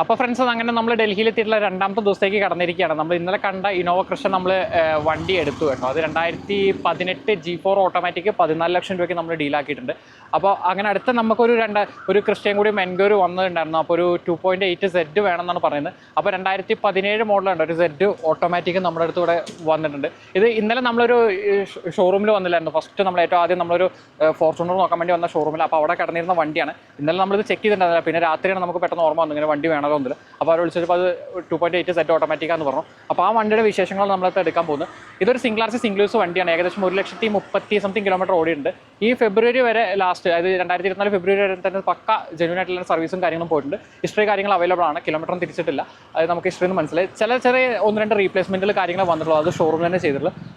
അപ്പോൾ ഫ്രണ്ട്സ് അങ്ങനെ നമ്മൾ ഡൽഹിയിൽ എത്തിയിട്ടുള്ള രണ്ടാമത്തെ ദിവസത്തേക്ക് കടന്നിരിക്കുകയാണ്. നമ്മൾ ഇന്നലെ കണ്ട ഇനോവ കൃഷ്ണ നമ്മൾ വണ്ടി എടുത്തു കേട്ടോ. അത് രണ്ടായിരത്തി പതിനെട്ട് ജി ഫോർ ഓട്ടോമാറ്റിക് പതിനാല് ലക്ഷം രൂപയ്ക്ക് നമ്മൾ ഡീലാക്കിയിട്ടുണ്ട് അപ്പോൾ അങ്ങനെ അടുത്ത നമുക്കൊരു രണ്ട് ഒരു ക്രിസ്ത്യൻ കൂടി എൻക്വയറി വന്നിട്ടുണ്ടായിരുന്നു അപ്പോൾ ഒരു ടു പോയിന്റ് എയ്റ്റ് സെഡ് വേണമെന്നാണ് പറയുന്നത്. അപ്പോൾ രണ്ടായിരത്തി പതിനേഴ് മോഡലുണ്ട് ഒരു സെഡ് ഓട്ടോമാറ്റിക് നമ്മുടെ അടുത്ത് ഇവിടെ വന്നിട്ടുണ്ട്. ഇത് ഇന്നലെ നമ്മളൊരു ഷോറൂമിൽ വന്നില്ലായിരുന്നു. ഫസ്റ്റ് നമ്മൾ ഏറ്റവും ആദ്യം നമ്മളൊരു ഫോർച്യൂണർ നോക്കാൻ വേണ്ടി വന്ന ഷോറൂമിൽ അപ്പോൾ അവിടെ കടന്നിരുന്ന വണ്ടിയാണ്. ഇന്നലെ നമ്മളിത് ചെക്ക് ചെയ്തിട്ടുണ്ടായിരുന്നില്ല. പിന്നെ രാത്രിയാണ് നമുക്ക് പെട്ടെന്ന് ഓർമ്മ വന്നു ഇങ്ങനെ വണ്ടി വേണമല്ലോ ഒന്നില്ല അപ്പോൾ അവർ വിളിച്ചപ്പോൾ അത് ടു പോയിന്റ് എയ്റ്റ് സെറ്റ് ഓട്ടോമാറ്റിക്കാന്ന് പറഞ്ഞു. അപ്പോൾ ആ വണ്ടിയുടെ വിശേഷങ്ങൾ നമ്മളത് എടുക്കാൻ പോകുന്നത്. ഇതൊരു സിംഗിൾ ആർസി സിംഗിൾ യൂസ് വണ്ടിയാണ്. ഏകദേശം ഒരു ലക്ഷത്തി മുപ്പത്തി സംതിങ് കിലോമീറ്റർ ഓടിയിട്ടുണ്ട്. ഈ ഫെബ്രുവരി വരെ ലാസ്റ്റ് അതായത് രണ്ടായിരത്തി ഇരുപത്തിനാല് ഫെബ്രുവരി വരെ തന്നെ പക്ക ജെന്യൂൻ ആയിട്ടുള്ള സർവീസും കാര്യങ്ങളും പോയിട്ടുണ്ട്. ഹിസ്റ്ററി കാര്യങ്ങൾ അവൈലബിൾ ആണ്. കിലോമീറ്ററും തിരിച്ചിട്ടില്ല. അത് നമുക്ക് ഹിസ്റ്ററി എന്ന് മനസ്സിലായി. ചില ചെറിയ ഒന്ന് രണ്ട് റീപ്ലേസ്മെന്റിൽ കാര്യങ്ങൾ വന്നിട്ടുള്ളൂ അത് ഷോറൂമിൽ തന്നെ ചെയ്തിട്ടുള്ളൂ ഇത്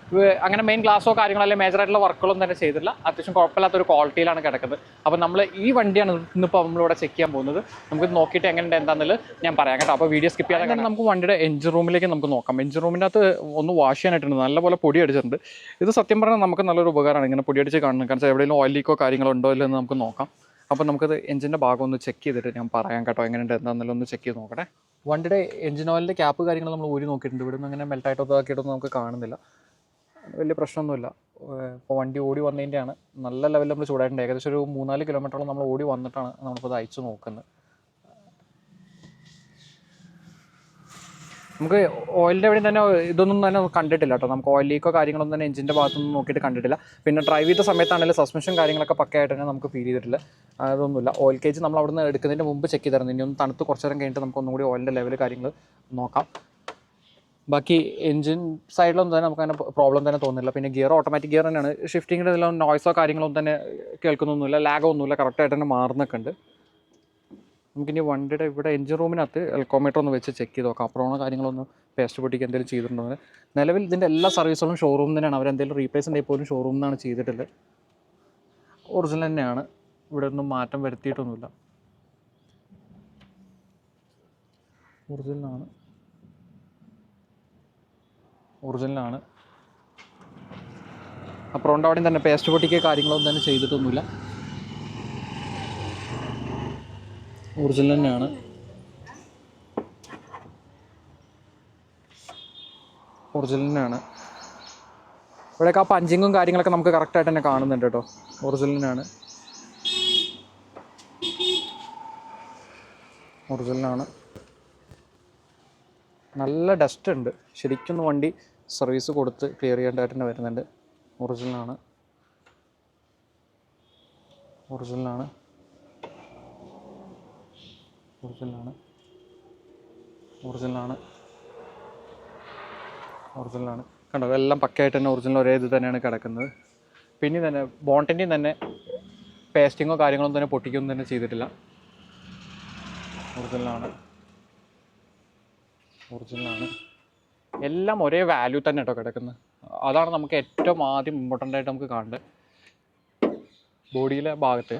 അങ്ങനെ മെയിൻ ഗ്ലാസോ കാര്യങ്ങളോ അല്ലെങ്കിൽ മേജർ ആയിട്ടുള്ള വർക്കുകളൊന്നും തന്നെ ചെയ്തില്ല അത്യാവശ്യം കുഴപ്പമില്ലാത്ത ഒരു ക്വാളിറ്റിയിലാണ് കിടക്കുന്നത്. അപ്പോൾ നമ്മൾ ഈ വണ്ടിയാണ് ഇന്നിപ്പോൾ നമ്മളിവിടെ ചെക്ക് ചെയ്യാൻ പോകുന്നത്. നമുക്ക് നോക്കിയിട്ട് എങ്ങനെ ഉണ്ട് എന്താണെന്നുള്ളത് ഞാൻ പറയാം കേട്ടോ. അപ്പോൾ വീഡിയോ സ്കിപ്പ് ചെയ്യാതെ നമുക്ക് വണ്ടിയുടെ എഞ്ചിൻ റൂമിലേക്ക് നമുക്ക് നോക്കാം. എഞ്ചിൻ റൂമിന്റെ അകത്ത് ഒന്ന് വാഷ് ചെയ്യാനായിട്ടുണ്ട്. നല്ലപോലെ പൊടി അടിച്ചിട്ടുണ്ട്. ഇത് സത്യം പറഞ്ഞാൽ നമുക്ക് നല്ലൊരു ഉപകാരമാണ് ഇങ്ങനെ പൊടി അടിച്ച് കാണുന്നത്. കാരണം എവിടെയെങ്കിലും ഓയിൽ ലീക്കോ കാര്യങ്ങളോ ഉണ്ടോ ഇല്ലെന്ന് നമുക്ക് നോക്കാം. അപ്പോൾ നമുക്കത് എഞ്ചിന്റെ ഭാഗം ഒന്ന് ചെക്ക് ചെയ്തിട്ട് ഞാൻ പറയാം കേട്ടോ എങ്ങനെ ഉണ്ട് എന്താണെന്നുള്ളത് ഒന്ന് ചെക്ക് ചെയ്ത് നോക്കട്ടെ. വണ്ടിയുടെ എഞ്ചിൻ ഓയിലിന്റെ ക്യാപ്പ് കാര്യങ്ങൾ നമ്മൾ ഊരി നോക്കിയിട്ടുണ്ട്. ഇവിടെ നിന്ന് അങ്ങനെ മെൽട്ടായിട്ടോ ഇതാക്കിയിട്ടൊന്നും നമുക്ക് കാണുന്നില്ല. വലിയ പ്രശ്നമൊന്നുമില്ല. ഇപ്പോൾ വണ്ടി ഓടി വന്നതിന്റെയാണ് നല്ല ലെവലിൽ നമ്മൾ ചൂടായിട്ടുണ്ട്. ഏകദേശം ഒരു മൂന്നാൽ കിലോമീറ്ററോളം നമ്മൾ ഓടി വന്നിട്ടാണ് നമ്മളിപ്പോൾ ഇത് അയച്ചു നോക്കുന്നത്. നമുക്ക് ഓയിലിന്റെ എവിടെയും തന്നെ ഇതൊന്നും തന്നെ കണ്ടിട്ടില്ല കേട്ടോ. നമുക്ക് ഓയിൽ ലീക്കോ കാര്യങ്ങളൊന്നും തന്നെ എഞ്ചിന്റെ ഭാഗത്തൊന്നും നോക്കിയിട്ട് കണ്ടിട്ടില്ല. പിന്നെ ഡ്രൈവ് ചെയ്ത സമയത്താണെങ്കിലും സസ്പെൻഷൻ കാര്യങ്ങളൊക്കെ പക്കയായിട്ട് തന്നെ നമുക്ക് ഫീൽ ചെയ്തിട്ടില്ല. അതൊന്നുമില്ല. ഓയിൽ കേജ് നമ്മൾ അവിടെ നിന്ന് എടുക്കുന്നതിന് മുമ്പ് ചെക്ക് ചെയ്തായിരുന്നു ഇനി ഒന്ന് തണുത്ത് കുറച്ച് നേരം കഴിഞ്ഞിട്ട് നമുക്ക് ഒന്നുകൂടി ഓയിലിന്റെ ലെവൽ കാര്യങ്ങൾ നോക്കാം. ബാക്കി എഞ്ചിൻ സൈഡിലൊന്നും തന്നെ നമുക്ക് അങ്ങനെ പ്രോബ്ലം തന്നെ തോന്നുന്നില്ല. പിന്നെ ഗിയർ ഓട്ടോമാറ്റിക് ഗിയർ തന്നെയാണ്. ഷിഫ്റ്റിങ്ങിന്റെ ഇതിലൊന്നും നോയ്സോ കാര്യങ്ങളൊന്നും തന്നെ കേൾക്കുന്നൊന്നുമില്ല. ലാഗോ ഒന്നുമില്ല. കറക്റ്റായിട്ട് തന്നെ മാറുന്നൊക്കെ ഉണ്ട്. നമുക്കിനി വണ്ടിയുടെ ഇവിടെ എഞ്ചിൻ റൂമിനകത്ത് എൽക്കോമീറ്റർ ഒന്ന് വെച്ച് ചെക്ക് ചെയ്ത് നോക്കാം. അപ്പുറമോ കാര്യങ്ങളൊന്നും പേസ്റ്റ് പൊട്ടിക്ക് എന്തെങ്കിലും ചെയ്തിട്ടുണ്ടോ. നിലവിൽ ഇതിന്റെ എല്ലാ സർവീസുകളും ഷോറൂം തന്നെയാണ്. അവരെന്തെങ്കിലും റീപ്ലേസ് ഉണ്ടെങ്കിൽ പോലും ഷോറൂം നിന്നാണ് ചെയ്തിട്ടുള്ളത്. ഒറിജിനൽ തന്നെയാണ്. ഇവിടെ ഒന്നും മാറ്റം വരുത്തിയിട്ടൊന്നുമില്ല. ഒറിജിനലാണ് ഒറിജിനലാണ്. അപ്പുറം അവിടെയും തന്നെ പേസ്റ്റ് പൊട്ടിക്കുക കാര്യങ്ങളൊന്നും തന്നെ ചെയ്തിട്ടൊന്നുമില്ല. ഒറിജിനൽ തന്നെയാണ്. ഒറിജിനൽ തന്നെയാണ്. ഇവിടെയൊക്കെ ആ പഞ്ചിങ്ങും കാര്യങ്ങളൊക്കെ നമുക്ക് കറക്റ്റായിട്ട് തന്നെ കാണുന്നുണ്ട് കേട്ടോ. ഒറിജിനൽ തന്നെയാണ്. ഒറിജിനലാണ് നല്ല ഡസ്റ്റ് ഉണ്ട്. ശരിക്കും വണ്ടി സർവീസ് കൊടുത്ത് ക്ലിയർ ചെയ്യേണ്ടതായിട്ട് തന്നെ വരുന്നുണ്ട്. ഒറിജിനലാണ് ഒറിജിനലാണ് ഒറിജിനലാണ് ഒറിജിനലാണ് ഒറിജിനലാണ് കണ്ടോ? എല്ലാം പക്കയായിട്ട് തന്നെ ഒറിജിനൽ ഒരേ ഇത് തന്നെയാണ് കിടക്കുന്നത്. പിന്നെ തന്നെ ബോണ്ടിന്റെയും തന്നെ പേസ്റ്റിങ്ങോ കാര്യങ്ങളൊന്നും തന്നെ പൊട്ടിക്കൊന്നും തന്നെ ചെയ്തിട്ടില്ല. ഒറിജിനലാണ് ഒറിജിനലാണ് എല്ലാം ഒരേ വാല്യൂ തന്നെ കേട്ടോ കിടക്കുന്നത്. അതാണ് നമുക്ക് ഏറ്റവും ആദ്യം ഇമ്പോർട്ടന്റ് ആയിട്ട് നമുക്ക് കാണേണ്ടത്. ബോഡിയിലെ ഭാഗത്ത്.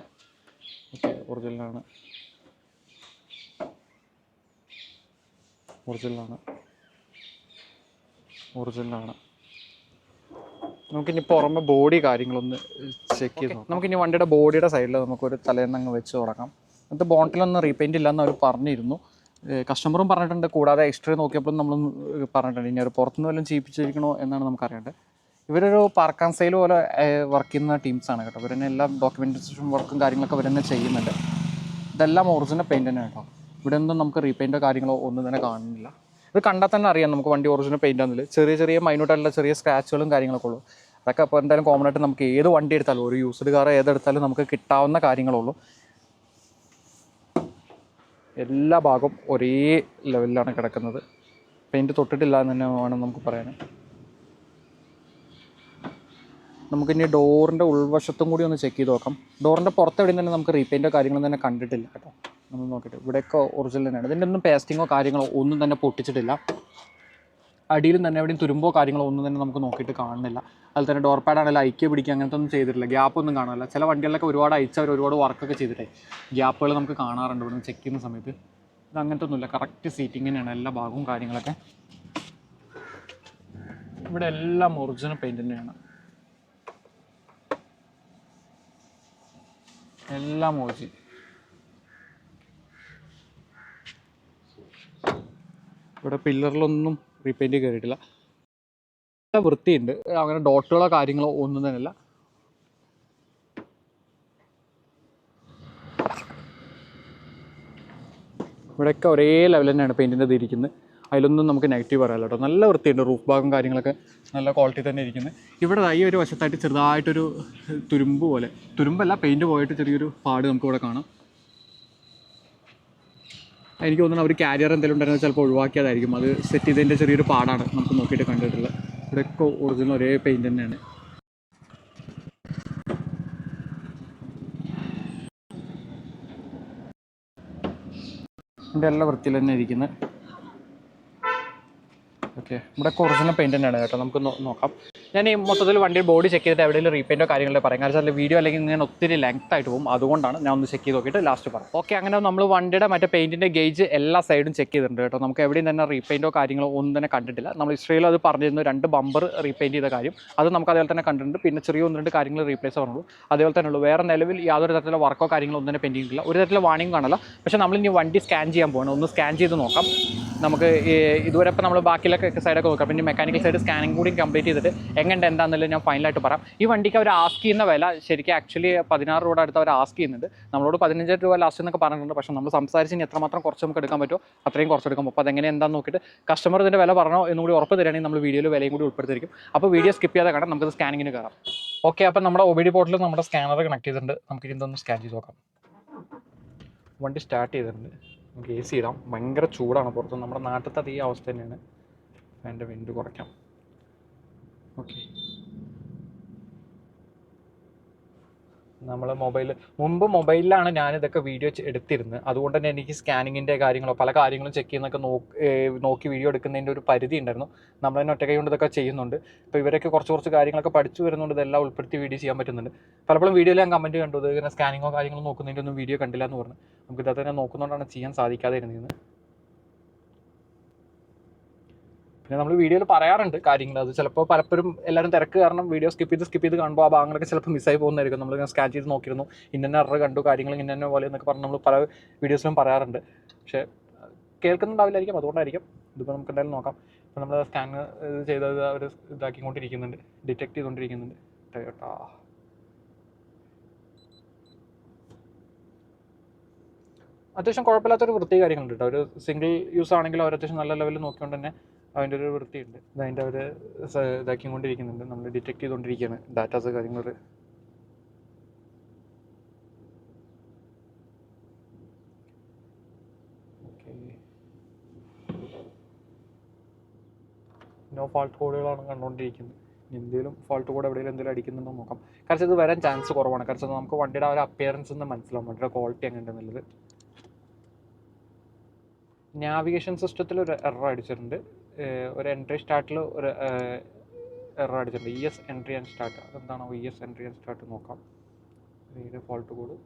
ഓക്കെ ഒറിജിനലാണ് ഒറിജിനലാണ് ഒറിജിനലാണ് നമുക്കിനി പുറമെ ബോഡി കാര്യങ്ങളൊന്ന് ചെക്ക് ചെയ്ത് നമുക്കിനി വണ്ടിയുടെ ബോഡിയുടെ സൈഡിൽ നമുക്കൊരു തലേന്ന് അങ്ങ് വെച്ച് തുടങ്ങാം. എന്നിട്ട് ബോണ്ടിലൊന്നും റീപെയിന്റ് ഇല്ലെന്ന് അവർ പറഞ്ഞിരുന്നു. കസ്റ്റമറും പറഞ്ഞിട്ടുണ്ട്. കൂടാതെ എക്സ്ട്രാ നോക്കിയപ്പോൾ നമ്മൾ പറഞ്ഞിട്ടുണ്ട്. ഇനി അവർ പുറത്തുനിന്ന് വല്ലതും ചെയ്യിപ്പിച്ചിരിക്കണോ എന്നാണ് നമുക്കറിയേണ്ടത്. ഇവരൊരു പാർക്കാൻ പോലെ വർക്ക് ചെയ്യുന്ന ടീംസാണ് കേട്ടോ. ഇവരെന്നെ എല്ലാ ഡോക്യുമെന്റേഷൻ വർക്കും കാര്യങ്ങളൊക്കെ ഇവരെന്നെ ചെയ്യുന്നുണ്ട്. ഇതെല്ലാം ഒറിജിനൽ പെയിന്റ് തന്നെ കേട്ടോ. ഇവിടെ ഒന്നും നമുക്ക് റീപെയിന്റോ കാര്യങ്ങളോ ഒന്നും തന്നെ കാണുന്നില്ല. ഇത് കണ്ടാൽ തന്നെ അറിയാം നമുക്ക് വണ്ടി ഒറിജിനൽ പെയിന്റ് ആണെന്നില്ല ചെറിയ ചെറിയ മൈന്യൂട്ടായിട്ടുള്ള ചെറിയ സ്ക്രാച്ചുകളും കാര്യങ്ങളൊക്കെ ഉള്ളൂ. അതൊക്കെ അപ്പോൾ എന്തായാലും കോമൺ ആയിട്ട് നമുക്ക് ഏത് വണ്ടി എടുത്താലും ഒരു യൂസ്ഡ് കാർ ഏതെടുത്താലും നമുക്ക് കിട്ടാവുന്ന കാര്യങ്ങളുള്ളൂ എല്ലാ ഭാഗവും ഒരേ ലെവലിലാണ് കിടക്കുന്നത്. പെയിന്റ് തൊട്ടിട്ടില്ല എന്ന് തന്നെ വേണം നമുക്ക് പറയാൻ. നമുക്കിനി ഡോറിന്റെ ഉൾവശത്തും കൂടി ഒന്ന് ചെക്ക് ചെയ്ത് നോക്കാം. ഡോറിന്റെ പുറത്ത് എവിടെയും തന്നെ നമുക്ക് റീപെയിന്റോ കാര്യങ്ങളൊന്നും തന്നെ കണ്ടിട്ടില്ല കേട്ടോ. നമ്മൾ നോക്കിയിട്ട്. ഇവിടെയൊക്കെ ഒറിജിനൽ തന്നെയാണ്. ഇതിന്റെ ഒന്നും പേസ്റ്റിങ്ങോ കാര്യങ്ങളോ ഒന്നും തന്നെ പൊട്ടിച്ചിട്ടില്ല. അടിയിലും തന്നെ എവിടെയും തുരുമ്പോ കാര്യങ്ങളോ ഒന്നും തന്നെ നമുക്ക് നോക്കിയിട്ട് കാണുന്നില്ല. അതുപോലെ തന്നെ ഡോർ പാഡ് ആണെങ്കിലും ഐക്യ പിടിക്കുക അങ്ങനത്തെ ഒന്നും ചെയ്തിട്ടില്ല. ഗ്യാപ്പ് ഒന്നും കാണാനില്ല ചില വണ്ടികളിലൊക്കെ ഒരുപാട് അയച്ചവർ ഒരുപാട് വർക്കൊക്കെ ചെയ്തിട്ടേ ഗ്യാപ്പുകൾ നമുക്ക് കാണാറുണ്ട് ഇവിടെ ചെക്ക് ചെയ്യുന്ന സമയത്ത്. ഇത് അങ്ങനത്തെ ഒന്നുമില്ല. കറക്റ്റ് സീറ്റിംഗ് തന്നെയാണ് എല്ലാ ഭാഗവും കാര്യങ്ങളൊക്കെ. ഇവിടെ എല്ലാം ഒറിജിനൽ പെയിന്റ് തന്നെയാണ്. എല്ലാം ഓജി ഇവിടെ പില്ലറിലൊന്നും റീപെയിന്റ് കയറിയിട്ടില്ല നല്ല വൃത്തിയുണ്ട്. അങ്ങനെ ഡോട്ടുകളോ കാര്യങ്ങളോ ഒന്നും തന്നെ ഇല്ല. ഇവിടെയൊക്കെ ഒരേ ലെവൽ തന്നെയാണ് പെയിന്റിന്റെ ഇത് ഇരിക്കുന്നത് അതിലൊന്നും നമുക്ക് നെഗറ്റീവ് പറയാമല്ലോ കേട്ടോ. നല്ല വൃത്തിയുണ്ട്. റൂഫ് ഭാഗം കാര്യങ്ങളൊക്കെ നല്ല ക്വാളിറ്റി തന്നെ ഇരിക്കുന്നത് ഇവിടെ ഈ ഒരു വശത്തായിട്ട് ചെറുതായിട്ടൊരു തുരുമ്പ് പോലെ. തുരുമ്പല്ല പെയിന്റ് പോയിട്ട് ചെറിയൊരു പാട് നമുക്ക് ഇവിടെ കാണാം. എനിക്ക് തോന്നുന്നു അവർ കാരിയർ എന്തെങ്കിലും ഉണ്ടായിരുന്നത് ചിലപ്പോൾ ഒഴിവാക്കിയതായിരിക്കും. അത് സെറ്റ് ചെയ്തതിന്റെ ചെറിയൊരു പാടാണ് നമുക്ക് നോക്കിയിട്ട് കണ്ടിട്ടുള്ളത്. ഇവിടെയൊക്കെ ഒറിജിനൽ ഒരേ പെയിന്റ് തന്നെയാണ്. ഇതെല്ലാം എല്ലാം വൃത്തിയിൽ തന്നെ ഇരിക്കുന്നത് ഓക്കെ. ഇവിടെ ഒറിജിനൽ പെയിന്റ് തന്നെയാണ് കേട്ടോ. നമുക്ക് നോക്കാം. ഞാൻ ഈ മൊത്തത്തിൽ വണ്ടിയുടെ ബോഡി ചെക്ക് ചെയ്തിട്ട് എവിടെയെങ്കിലും റീപെയിന്റോ കാര്യങ്ങളോ പറയാം. കാരണം വെച്ചാൽ വീഡിയോ അല്ലെങ്കിൽ ഇങ്ങനെ ഒത്തിരി ലെങ്ത് ആയിട്ട് പോകും. അതുകൊണ്ടാണ് ഞാൻ ഒന്ന് ചെക്ക് ചെയ്ത് നോക്കിയിട്ട് ലാസ്റ്റ് പറയാം ഓക്കെ അങ്ങനെ നമ്മൾ വണ്ടിയുടെ മറ്റേ പെയിന്റിന്റെ ഗേജ് എല്ലാ സൈഡും ചെക്ക് ചെയ്തിട്ടുണ്ട് കേട്ടോ. നമുക്ക് എവിടെയും തന്നെ റീപെയിന്റോ കാര്യങ്ങളോ ഒന്നും തന്നെ കണ്ടിട്ടില്ല. നമ്മൾ ഇസ്രയേലും അത് പറഞ്ഞിരുന്നു രണ്ട് ബമ്പർ റീപെയിന്റ് ചെയ്ത കാര്യം. അത് നമുക്ക് അതേപോലെ തന്നെ കണ്ടിട്ടുണ്ട്. പിന്നെ ചെറിയ ഒന്ന് രണ്ട് കാര്യങ്ങൾ റീപ്ലേസ് പറഞ്ഞുള്ളൂ അതേപോലെ തന്നെ ഉള്ളൂ. വേറെ നിലവിൽ യാതൊരു തരത്തിലുള്ള വർക്കോ കാര്യങ്ങളോ ഒന്നും തന്നെ പെൻഡിങ് ഇല്ല ഒരു തരത്തിലുള്ള വാണിംഗ് കാണില്ല. പക്ഷേ നമ്മൾ ഇനി വണ്ടി സ്കാൻ ചെയ്യാൻ പോകണം ഒന്ന് സ്കാൻ ചെയ്ത് നോക്കാം. നമുക്ക് ഇതുവരെ ഇപ്പോൾ നമ്മൾ ബാക്കിയൊക്കെ സൈഡൊക്കെ നോക്കാം. പിന്നെ മെക്കാനിക്കൽ സൈഡ് സ്കാനിങ് കൂടി കംപ്ലീറ്റ് ചെയ്തിട്ട് എങ്ങനെ എന്താണെന്നല്ല ഞാൻ ഫൈനലായിട്ട് പറയാം. ഈ വണ്ടിക്ക് അവർ ആസ്ക് ചെയ്യുന്ന വില ശരിക്കും ആക്ച്വലി പതിനാറ് രൂപ അടുത്ത് അവർ ആസ്ക് ചെയ്യുന്നുണ്ട്. നമ്മളോട് പതിനഞ്ച് രൂപ ലാസ്റ്റ് എന്നൊക്കെ പറഞ്ഞിട്ടുണ്ട്. പക്ഷേ നമ്മൾ സംസാരിച്ച് ഇനി എത്രമാത്രം കുറച്ച് നമുക്ക് എടുക്കാൻ പറ്റുമോ അത്രയും കുറച്ച് എടുക്കാം അപ്പോൾ അതെങ്ങനെ എന്താണെന്ന് നോക്കിയിട്ട് കസ്റ്റമർ ഇതിന്റെ വില പറഞ്ഞോ എന്നും കൂടി ഉറപ്പ് തരികയാണെങ്കിൽ നമ്മൾ വീഡിയോയിൽ വിലയും കൂടി ഉൾപ്പെടുത്തിയിരിക്കും. അപ്പോൾ വീഡിയോ സ്കിപ്പ് ചെയ്യാതെ കാണാം. നമുക്ക് സ്കാനിങ്ങിന് കയറാം ഓക്കെ അപ്പം നമ്മുടെ ഒ ബി ഡി പോർട്ടിൽ നമ്മുടെ സ്കാനർ കണക്ട് ചെയ്തിട്ടുണ്ട്. നമുക്ക് ഇതൊന്ന് സ്കാൻ ചെയ്ത് നോക്കാം. വണ്ടി സ്റ്റാർട്ട് ചെയ്തിട്ടുണ്ട്. നമുക്ക് എ സി ഇടാം. ഭയങ്കര ചൂടാണ് പുറത്ത്. നമ്മുടെ നാട്ടിലത്തെ അതേ അവസ്ഥ തന്നെയാണ്. ഫാന്റെ വിൻഡ് കുറയ്ക്കാം. ഓക്കെ. നമ്മൾ മൊബൈൽ മുമ്പ് മൊബൈലിലാണ് ഞാൻ ഇതൊക്കെ വീഡിയോ എടുത്തിരുന്നത്. അതുകൊണ്ട് തന്നെ എനിക്ക് സ്കാനിങ്ങിന്റെ കാര്യങ്ങളോ പല കാര്യങ്ങളും ചെക്ക് ചെയ്യുന്നൊക്കെ നോക്കി വീഡിയോ എടുക്കുന്നതിന്റെ ഒരു പരിധി ഉണ്ടായിരുന്നു. നമ്മൾ തന്നെ ഒറ്റ കൊണ്ട് ഇതൊക്കെ ചെയ്യുന്നുണ്ട്. അപ്പോൾ ഇവരൊക്കെ കുറച്ച് കുറച്ച് കാര്യങ്ങളൊക്കെ പഠിച്ചു വരുന്നുണ്ട്. ഇതെല്ലാം ഉൾപ്പെടുത്തി വീഡിയോ ചെയ്യാൻ പറ്റുന്നുണ്ട്. പലപ്പോഴും വീഡിയോയിൽ ഞാൻ കമന്റ് കണ്ടു. ഇങ്ങനെ സ്കാനിങ്ങോ കാര്യങ്ങളോ നോക്കുന്നതിന്റെ ഒന്നും വീഡിയോ കണ്ടില്ല എന്ന് പറഞ്ഞു. നമുക്ക് തന്നെ നോക്കുന്നതുകൊണ്ടാണ് ചെയ്യാൻ സാധിക്കാതെ ഇരുന്നത്. പിന്നെ നമ്മൾ വീഡിയോയിൽ പറയാറുണ്ട് കാര്യങ്ങൾ അത് ചിലപ്പോൾ പലപ്പോഴും എല്ലാവരും തിരക്ക് കാരണം വീഡിയോ സ്കിപ്പ് ചെയ്ത് സ്കിപ്പ് ചെയ്ത് കാണുമ്പോൾ ആ ഭാഗങ്ങളൊക്കെ ചിലപ്പോൾ മിസ്സായി പോകുന്നതായിരിക്കും. നമ്മൾ സ്കാൻ ചെയ്ത് നോക്കിയിരുന്നു. ഇന്ന എറർ കണ്ടു കാര്യങ്ങൾ ഇന്ന പോലെ എന്നൊക്കെ പറഞ്ഞ് നമ്മൾ പല വീഡിയോസിലും പറയാറുണ്ട്. പക്ഷേ കേൾക്കുന്നുണ്ടാവില്ലായിരിക്കും. അതുകൊണ്ടായിരിക്കും. ഇതിപ്പോൾ നമുക്ക് എന്തായാലും നോക്കാം. ഇപ്പോൾ നമ്മൾ സ്കാൻ ചെയ്തത് അവർ ഇതാക്കിക്കൊണ്ടിരിക്കുന്നുണ്ട്. ഡിറ്റക്ട് ചെയ്തുകൊണ്ടിരിക്കുന്നുണ്ട് ടയോട്ടാ അത്യാവശ്യം കുഴപ്പമില്ലാത്തൊരു വൃത്തി കാര്യങ്ങളുണ്ട് കേട്ടോ. ഒരു സിംഗിൾ യൂസ് ആണെങ്കിലും അവർ അത്യാവശ്യം നല്ല ലെവലിൽ നോക്കിക്കൊണ്ട് തന്നെ അതിന്റെ ഒരു വൃത്തിയുണ്ട് അതിന്റെ അവർ ഇതാക്കിക്കൊണ്ടിരിക്കുന്നുണ്ട്. നമ്മൾ ഡിറ്റക്ട് ചെയ്തുകൊണ്ടിരിക്കുകയാണ്. ഡാറ്റാസ് കാര്യങ്ങൾ നോ ഫാൾട്ട് കോഡുകളാണ് കണ്ടുകൊണ്ടിരിക്കുന്നത്. എന്തെങ്കിലും ഫാൾട്ട് കോഡ് എവിടെയെങ്കിലും എന്തെങ്കിലും അടിക്കുന്നുണ്ടോ നോക്കാം. കാരണം ഇത് വരാൻ ചാൻസ് കുറവാണ്. കാരണം നമുക്ക് വണ്ടിയുടെ ആ ഒരു അപ്പിയറൻസ് ഒന്ന് മനസ്സിലാവും. വണ്ടിയുടെ ക്വാളിറ്റി എങ്ങനെയുണ്ടെന്നുള്ളത് നാവിഗേഷൻ സിസ്റ്റത്തിൽ ഒരു എറർ അടിച്ചിട്ടുണ്ട്. ഒരു എൻട്രി സ്റ്റാർട്ടിൽ ഒരു എറർ അടിച്ചിട്ടുണ്ട്. E S entry and start അതെന്താണോ E S entry and start നോക്കാം. ഇതിന്റെ fault code